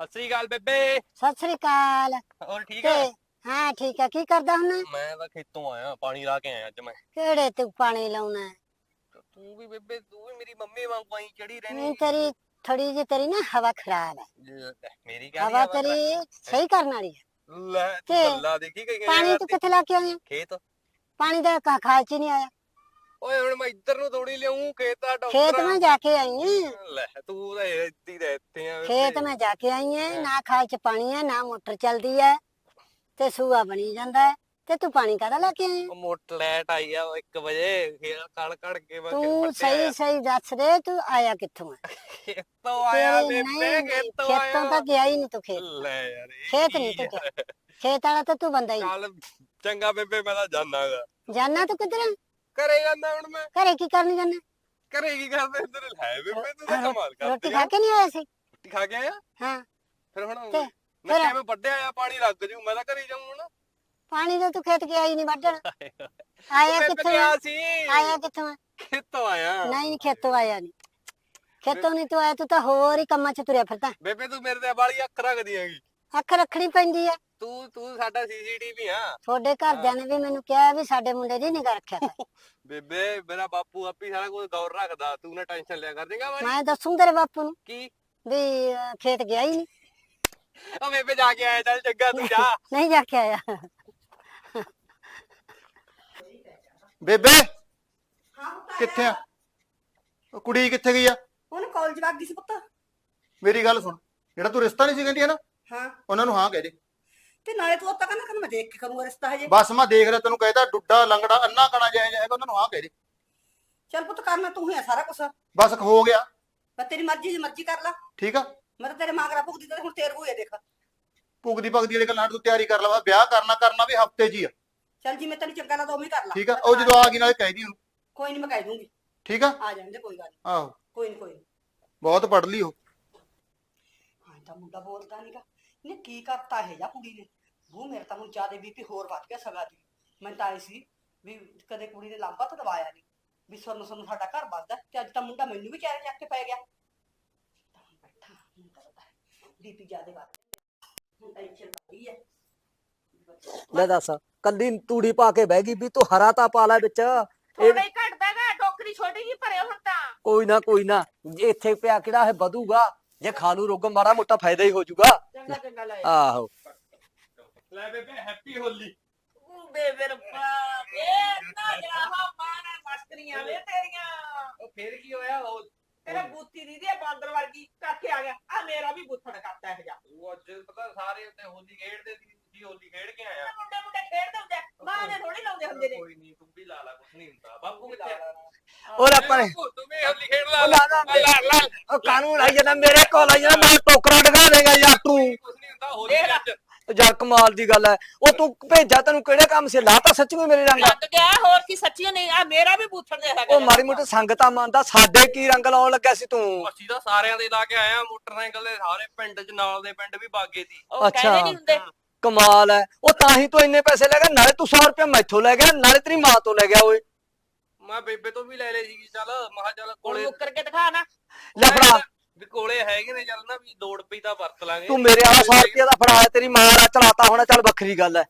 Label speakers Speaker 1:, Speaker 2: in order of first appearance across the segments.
Speaker 1: ਸਤਿ ਸ੍ਰੀ ਅਕਾਲ ਬੇਬੇ।
Speaker 2: ਸਤਿ ਸ੍ਰੀ ਅਕਾਲ।
Speaker 1: ਹੋਰ ਠੀਕ
Speaker 2: ਤੇ
Speaker 1: ਹੈ
Speaker 2: ਹਾਂ ਠੀਕ ਆ। ਕੀ ਕਰਦਾ ਹੁਣ?
Speaker 1: ਮੈਂ ਤਾਂ ਖੇਤੋਂ ਆਇਆ ਪਾਣੀ ਲਾ ਕੇ ਆਇਆ ਅੱਜ ਮੈਂ।
Speaker 2: ਕਿਹੜੇ ਤੂੰ ਪਾਣੀ ਲਾਉਣਾ? ਹੈ?
Speaker 1: ਤੂੰ ਵੀ ਬੇਬੇ ਤੂੰ ਵੀ ਮੇਰੀ ਮੰਮੀ ਵਾਂਗੂ ਆਈ ਚੜੀ
Speaker 2: ਨਹੀਂ
Speaker 1: ਰਹਿਣੀ
Speaker 2: ਤੇਰੀ ਥੋੜੀ ਜਿਹੀ ਤੇਰੀ ਨਾ ਹਵਾ ਖਰਾਬ ਹੈ
Speaker 1: ਲੈ, ਮੇਰੀ ਗੱਲ
Speaker 2: ਹਵਾ ਤੇਰੀ ਸਹੀ ਕਰਨ ਵਾਲੀ ਹੈ
Speaker 1: ਲੈ ਤੂੰ
Speaker 2: ਤੇ
Speaker 1: ਗੱਲਾਂ ਦੇਖੀ ਗਈ
Speaker 2: ਪਾਣੀ ਤੂੰ ਕਿੱਥੇ ਲਾ ਕੇ ਆਇਆ?
Speaker 1: ਖੇਤ?
Speaker 2: ਪਾਣੀ ਦਾ ਕਾ ਖਾਲ ਚ ਹੀ ਨਹੀਂ ਆਇਆ।
Speaker 1: ਓਏ ਹੁਣ ਮੈਂ ਇੱਧਰ ਨੂੰ ਥੋੜੀ ਲਿਆਉਂ ਖੇਤ
Speaker 2: ਖੇਤ
Speaker 1: ਡਾਕਟਰ।
Speaker 2: ਮੈਂ ਜਾ ਕੇ ਆਈ
Speaker 1: ਲੈ ਤੂੰ ਤਾਂ ਇੱਦੀ ਦੇ ਇੱਥੇ ਆ।
Speaker 2: ਖੇਤ ਮੈਂ ਜਾ ਕੇ ਆਈ ਹਾਂ ਨਾ ਖਾਲ ਚ ਪਾਣੀ ਹੈ ਨਾ ਮੋਟਰ ਚੱਲਦੀ ਹੈ ਤੇ ਸੂਆ ਬਣੀ ਜਾਂਦਾ ਹੈ। ਤੇ ਤੂੰ ਪਾਣੀ ਕਾਹਦਾ ਲਾ ਕੇ ਆਇਆ
Speaker 1: ਉਹ ਮੋਟ ਲੈਟ ਆਈ ਆ 1 ਵਜੇ ਖੇਲ ਕੜ ਕੜ ਕੇ ਮੈਂ
Speaker 2: ਤੂੰ ਸਹੀ ਸਹੀ ਦੱਸ ਦੇ ਤੂੰ ਆਇਆ ਕਿੱਥੋਂ ਹੈ
Speaker 1: ਖੇਤੋਂ ਆਇਆ ਬੇਬੇ ਖੇਤੋਂ
Speaker 2: ਖੇਤੋਂ
Speaker 1: ਆਇਆ।
Speaker 2: ਤਾਂ ਗਿਆ ਹੀ ਨਹੀਂ ਤੂੰ ਖੇਤ।
Speaker 1: ਲੈ ਯਾਰ
Speaker 2: ਖੇਤ ਨਹੀਂ ਤੂੰ
Speaker 1: ਆ?
Speaker 2: ਖੇਤ ਵਾਲਾ ਤਾਂ ਤੂੰ ਬੰਦਾ ਹੀ
Speaker 1: ਚੱਲ ਚੰਗਾ ਬੇਬੇ ਮੈਂ ਤਾਂ ਜਾਣਾਗਾ
Speaker 2: ਜਾਨਾ ਤੂੰ ਕਿੱਧਰ?
Speaker 1: ਘਰੇ ਜਾਂਦਾ ਹੁਣ ਮੈਂ।
Speaker 2: ਘਰੇ ਕੀ ਕਰਨ ਜਾਨਾ
Speaker 1: ਘਰੇ ਕੀ ਕਰਦੇ ਅੰਦਰ ਲੈ ਬੇਬੇ ਤੂੰ ਤਾਂ ਕਮਾਲ
Speaker 2: ਰੋਟੀ
Speaker 1: ਕਰਦੀ
Speaker 2: ਖਾ
Speaker 1: ਆ।
Speaker 2: ਕੇ ਨਹੀਂ ਆਇਆ ਸੀ?
Speaker 1: ਰੋਟੀ ਖਾ ਕੇ ਆਇਆ?
Speaker 2: ਹਾਂ।
Speaker 1: ਫਿਰ ਹੁਣ ਮੈਂ ਵੱਡਿਆ ਆ? ਪਾਣੀ ਲੱਗ ਜੂ ਮੈਂ ਤਾਂ ਘਰੇ ਜਾਊਂ ਹੁਣ।
Speaker 2: ਪਾਣੀ ਤਾਂ ਤੂੰ ਖੇਤ ਗਿਆ ਹੀ ਨਹੀਂ ਵੱਢਣ। ਆਇਆ
Speaker 1: ਮੈਂ
Speaker 2: ਕਿੱਥੋਂ
Speaker 1: ਗਿਆ
Speaker 2: ਆ?
Speaker 1: ਸੀ।
Speaker 2: ਆਇਆ ਕਿੱਥੋਂ?
Speaker 1: ਖੇਤੋਂ ਆਇਆ।
Speaker 2: ਨਹੀਂ ਖੇਤੋਂ ਆਇਆ ਨਹੀਂ। ਖੇਤੋਂ ਨਹੀਂ ਤੂੰ ਆਇਆ ਤੂੰ ਤਾਂ ਹੋਰ ਹੀ ਕੰਮਾਂ 'ਚ ਤੁਰਿਆ ਫਿਰਦਾ।
Speaker 1: ਬੇਬੇ ਤੂੰ ਮੇਰੇ ਤੇ ਵਾਲੀ ਅੱਖ ਰੱਖਦੀ ਹੈਗੀ।
Speaker 2: ਅੱਖ ਰੱਖਣੀ ਪੈਂਦੀ ਆ।
Speaker 1: ਤੂੰ ਤੂੰ ਸਾਡਾ ਸੀਸੀਟੀਵੀ ਆ।
Speaker 2: ਤੁਹਾਡੇ ਘਰਦਿਆਂ ਨੇ ਵੀ ਮੈਨੂੰ ਕਿਹਾ ਵੀ ਸਾਡੇ ਮੁੰਡੇ ਦੀ ਨਿਗਾਹ ਰੱਖਿਆ ਕਰ।
Speaker 1: ਬੇਬੇ ਮੇਰਾ ਬਾਪੂ ਆਪੀ ਸਾਰਾ ਕੁਝ ਗੌਰ ਰੱਖਦਾ। ਤੂੰ ਨਾ ਟੈਨਸ਼ਨ ਲਿਆ ਕਰ ਦੇਗਾ ਵਾਰੀ
Speaker 2: ਮੈਂ ਦੱਸੂ ਤੇਰੇ ਬਾਪੂ ਨੂੰ
Speaker 1: ਕੀ?
Speaker 2: ਵੀ ਅਹ, ਖੇਤ ਗਿਆ ਹੀ ਨਹੀਂ।
Speaker 1: ਉਹ ਬੇਬੇ ਜਾ ਕੇ ਆਇਆ ਚੱਲ ਚੰਗਾ ਤੂੰ ਜਾ।
Speaker 2: ਨਹੀਂ ਜਾ ਕੇ ਆਇਆ।
Speaker 3: ਬੇਬੇ ਕਿੱਥੇ ਆ? ਉਹ ਕੁੜੀ ਕਿੱਥੇ ਗਈ ਆ?
Speaker 4: ਹੁਣ ਕਾਲਜ ਵਗ ਗਈ ਸੀ ਪੁੱਤ।
Speaker 3: ਮੇਰੀ ਗੱਲ ਸੁਣ। ਜਿਹੜਾ ਤੂੰ ਰਿਸ਼ਤਾ ਨਹੀਂ ਸੀ ਕਹਿੰਦੀ ਹੈ ਨਾ
Speaker 4: ਹਾਂ।
Speaker 3: ਉਹਨਾਂ ਨੂੰ ਹਾਂ ਕਹਿ ਦੇ।
Speaker 4: ਤੇ ਨਾਲੇ ਤੂੰ ਤਾਂ ਕਹਿੰਦਾ ਕਹਿੰਦਾ ਮੈਂ ਦੇਖ ਕੇ ਕਰੂੰਗਾ ਰਿਸ਼ਤਾ ਹਜੇ।
Speaker 3: ਬਸ ਮੈਂ ਦੇਖ ਰਿਹਾ ਤੈਨੂੰ ਕਹਿਦਾ ਡੁੱਡਾ ਲੰਗੜਾ ਅੰਨਾ ਕਣਾ ਜਾਏ ਜਾਏਗਾ ਉਹਨਾਂ ਨੂੰ ਹਾਂ ਕਹਿ ਦੇ।
Speaker 4: ਚੱਲ ਪੁੱਤ ਕਰਨਾ ਤੂੰ ਹੀ ਆ ਸਾਰਾ ਕੁਝ
Speaker 3: ਬਸ ਹੋ ਗਿਆ।
Speaker 4: ਪਰ ਤੇਰੀ ਮਰਜ਼ੀ ਦੀ ਮਰਜ਼ੀ ਕਰ ਲੈ।
Speaker 3: ਠੀਕ ਆ।
Speaker 4: ਮੈਂ ਤਾਂ ਤੇਰੇ ਮਾਂਗਰਾ ਭੁਗਦੀ ਤੇ ਹੁਣ ਤੇਰੇ ਹੋਏ ਦੇਖ।
Speaker 3: ਭੁਗਦੀ ਭਗਦੀ ਵਾਲੀ ਗੱਲਾਂ ਤੂੰ ਤਿਆਰੀ ਕਰ ਲਵਾ ਵਿਆਹ ਕਰਨਾ ਕਰਨਾ ਵੀ ਹਫ਼ਤੇ 'ਚ ਹੀ ਆ।
Speaker 4: ਚੱਲ ਜਿਵੇਂ ਤੈਨੂੰ ਚੰਗਾ ਲੱਗਦਾ ਉਵੇਂ ਕਰ ਲੈ।
Speaker 3: ਠੀਕ ਆ ਉਹ ਜਦੋਂ ਆ ਗਈ ਨਾਲੇ ਕਹਿ ਦੀ ਉਹਨੂੰ।
Speaker 4: ਕੋਈ ਨਹੀਂ ਮੈਂ ਕਹਿ ਦੂੰਗੀ।
Speaker 3: ਠੀਕ ਆ।
Speaker 4: ਆ ਜਾਂਦੇ ਕੋਈ ਗੱਲ ਨੀ
Speaker 3: ਆਹੋ।
Speaker 4: ਕੋਈ ਨਹੀਂ ਕੋਈ ਨੀ।
Speaker 3: ਬਹੁਤ ਪੜ ਲਈ ਉਹ।
Speaker 4: ਹਾਂ ਤਾਂ ਮੁੰਡਾ ਬੋਲਦਾ ਨਹੀਂਗਾ ਇਹਨੇ ਕੀ ਕਰਤਾ ਹੈ ਜਾਂ ਕੁੜੀ ਨੇ? ਉਹ ਮੇਰੇ ਤਾਂ ਹੁਣ ਜਿਆਦੇ ਬੀਪੀ ਹੋਰ ਵੱਧ ਗਿਆ ਸਗਾ ਦੀ। ਮੈਂ ਤਾਂ ਆਈ ਸੀ ਵੀ ਕਦੇ ਕੁੜੀ ਨੇ ਲਾਂਬਾ ਤਾਂ ਦਵਾਇਆ ਨਹੀਂ ਵੀ ਸੁਰਨ ਸੁਰਨ ਸਾਡਾ ਘਰ ਵੱਸਦਾ ਤੇ ਅੱਜ ਤਾਂ ਮੁੰਡਾ ਮੈਨੂੰ ਵੀ ਚਾਰੇ ਚੱਕ ਕੇ ਪੈ ਗਿਆ। ਤਾਂ ਹੁਣ ਬੈਠਾ ਮੁੰਡਾ ਦਾ ਬੀਪੀ ਜਿਆਦੇ ਵੱਧ ਗਿਆ ਹੁਣ ਟੈਨਸ਼ਨ ਪਈ ਹੈ।
Speaker 5: ਲੈ ਦੱਸ ਕੱਲੀ ਤੂੜੀ ਪਾ ਕੇ ਬਹਿ ਗਈ ਵੀ ਤੂੰ ਹਰਾ ਤਾਂ ਪਾ ਲੈ ਵਿੱਚ। ਇਹ
Speaker 6: ਥੋੜਾ ਹੀ ਘਟਦਾ ਗਾ ਟੋਕਰੀ ਛੋਟੀ ਜੀ ਭਰੇ ਹੁਣ ਤਾਂ।
Speaker 5: ਕੋਈ ਨਾ ਕੋਈ ਨਾ ਜੇ ਇੱਥੇ ਪਿਆ ਕਿਹੜਾ ਹੈ ਵਧੂਗਾ? ਜੇ ਖਾ ਲੂ ਰੋਗ ਮਾੜਾ ਮੋਟਾ ਫਾਇਦਾ ਹੀ ਹੋ ਜਾਊਗਾ।
Speaker 6: ਚੰਗਾ ਚੰਗਾ ਲੈ।
Speaker 5: ਆਹੋ।
Speaker 1: ਲੈ ਬੇਬੇ ਹੈਪੀ ਹੋਲੀ।
Speaker 6: ਬੇ ਰੱਬਾ ਇਹ ਨਾ ਜਰਾਹਾ ਮਾਣਾ ਮਸਕਰੀਆਂ ਵੇ ਤੇਰੀਆਂ।
Speaker 1: ਉਹ ਫੇਰ ਕੀ ਹੋਇਆ? ਉਹ
Speaker 6: ਤੇਰਾ ਬੂਤੀ ਦੀ ਦੀ ਬਾਂਦਰ ਵਰਗੀ ਕਰਕੇ ਆ ਗਿਆ। ਆ ਮੇਰਾ ਵੀ ਬੁੱਥੜ ਕਰਤਾ ਇਹ ਜਾ
Speaker 1: ਉਹ ਅੱਜ ਪਤਾ ਸਾਰੇ ਉੱਤੇ ਹੋਲੀ ਖੇਡਦੇ ਸੀ। ਜੀ ਹੋਲੀ ਖੇਡ ਕੇ ਆਇਆ।
Speaker 6: ਮੁੰਡੇ ਮੁੰਡੇ ਖੇਡਦੇ ਹੁੰਦੇ ਆ, ਮਾਂ ਨੇ ਥੋੜੀ ਲਾਉਂਦੇ ਹੁੰਦੇ ਨੇ।
Speaker 1: ਕੋਈ ਨਹੀਂ ਤੂੰ ਵੀ ਲਾ ਲਾ ਕੁਛ ਨਹੀਂ ਹੁੰਦਾ। ਬਾਪੂ ਕਿੱਥੇ
Speaker 5: ਭੈਣੇ
Speaker 1: ਬਾਪੂ, ਤੂੰ ਵੀ ਹੋਲੀ ਖੇਡ ਲਾ
Speaker 5: ਉਹ ਲਾ। ਲਾ ਲਾ। ਲਾ ਉਹ ਕਾਨੂੰਨ ਆਈ ਜਾਂਦਾ ਮੇਰੇ ਕੋਲ ਆਈ ਜਾਂਦਾ ਮੈਂ ਟੋਕਰਾ ਡਗਾ ਦੇਗਾ ਯਾਰ ਤੂੰ
Speaker 1: ਕੁਛ ਨਹੀਂ ਹੁੰਦਾ ਹੋਲੀ
Speaker 6: ਦੇਖ ਲੈ।
Speaker 1: ਅੱਜ
Speaker 5: ਯਾਰ ਕਮਾਲ ਦੀ ਗੱਲ ਹੈ। ਉਹ ਤੂੰ ਭੇਜਾ ਤੈਨੂੰ ਕਿਹੜੇ ਕੰਮ ਸੇ? ਲਾਤਾ ਸੱਚੀ ਮੇਰੇ ਰੰਗ।
Speaker 6: ਲੱਗ ਗਿਆ ਹੋਰ ਕੀ ਸੱਚੀ ਨਹੀਂ ਆ ਮੇਰਾ ਵੀ ਬੂਥੜ ਦੇ ਹੈਗਾ
Speaker 5: ਉਹ ਮਾੜੀ ਮੋਟੀ ਸੰਗਤਾਂ ਮੰਨਦਾ ਸਾਡੇ ਕੀ ਰੰਗ ਲਾਉਣ ਲੱਗਾ ਸੀ ਤੂੰ?
Speaker 1: ਅਸੀਂ ਤਾਂ ਸਾਰਿਆਂ ਦੇ ਲਾ ਕੇ ਆਇਆ ਮੋਟਰਸਾਈਕਲ ਦੇ ਸਾਰੇ ਪਿੰਡ ਚ ਨਾਲ ਦੇ ਪਿੰਡ ਵੀ ਬਾਗੇ ਦੀ।
Speaker 6: ਉਹ ਕਹਿੰਦੇ
Speaker 5: ਅੱਛਾ।
Speaker 6: ਨਹੀਂ ਹੁੰਦੇ।
Speaker 5: ਕਮਾਲ ਹੈ। ਉਹ ਤਾਂ ਹੀ ਤੂੰ ਇੰਨੇ ਪੈਸੇ ਲੈ ਗਿਆ ਨਾਲੇ ਤੂੰ 100 ਰੁਪਏ ਮੈਥੋਂ ਲੈ ਗਿਆ ਨਾਲੇ ਤੇਰੀ ਮਾਂ ਤੋਂ ਲੈ ਗਿਆ ਓਏ।
Speaker 1: ਮੈਂ ਬੇਬੇ ਤੋਂ ਵੀ ਲੈ ਲਈ ਸੀ ਚੱਲ ਮਹਾ ਚੱਲ
Speaker 6: ਕੋਲ ਮੁੱਕਰ ਕੇ ਦਿਖਾ ਨਾ।
Speaker 5: ਲੈ ਫੜਾ।
Speaker 1: ਵੀ ਕੋਲੇ ਹੈਗੇ ਨੇ ਚੱਲ ਨਾ ਵੀ ਲੋੜ ਪਈ ਤਾਂ ਵਰਤ ਲਾਂਗੇ।
Speaker 5: ਤੂੰ ਮੇਰੇ ਵਾਲਾ 100 ਰੁਪਏ ਦਾ ਫੜਾਇਆ ਤੇਰੀ ਮਾਂ ਦਾ ਚਲਾਤਾ ਹੋਣਾ ਚੱਲ ਵੱਖਰੀ ਗੱਲ ਹੈ।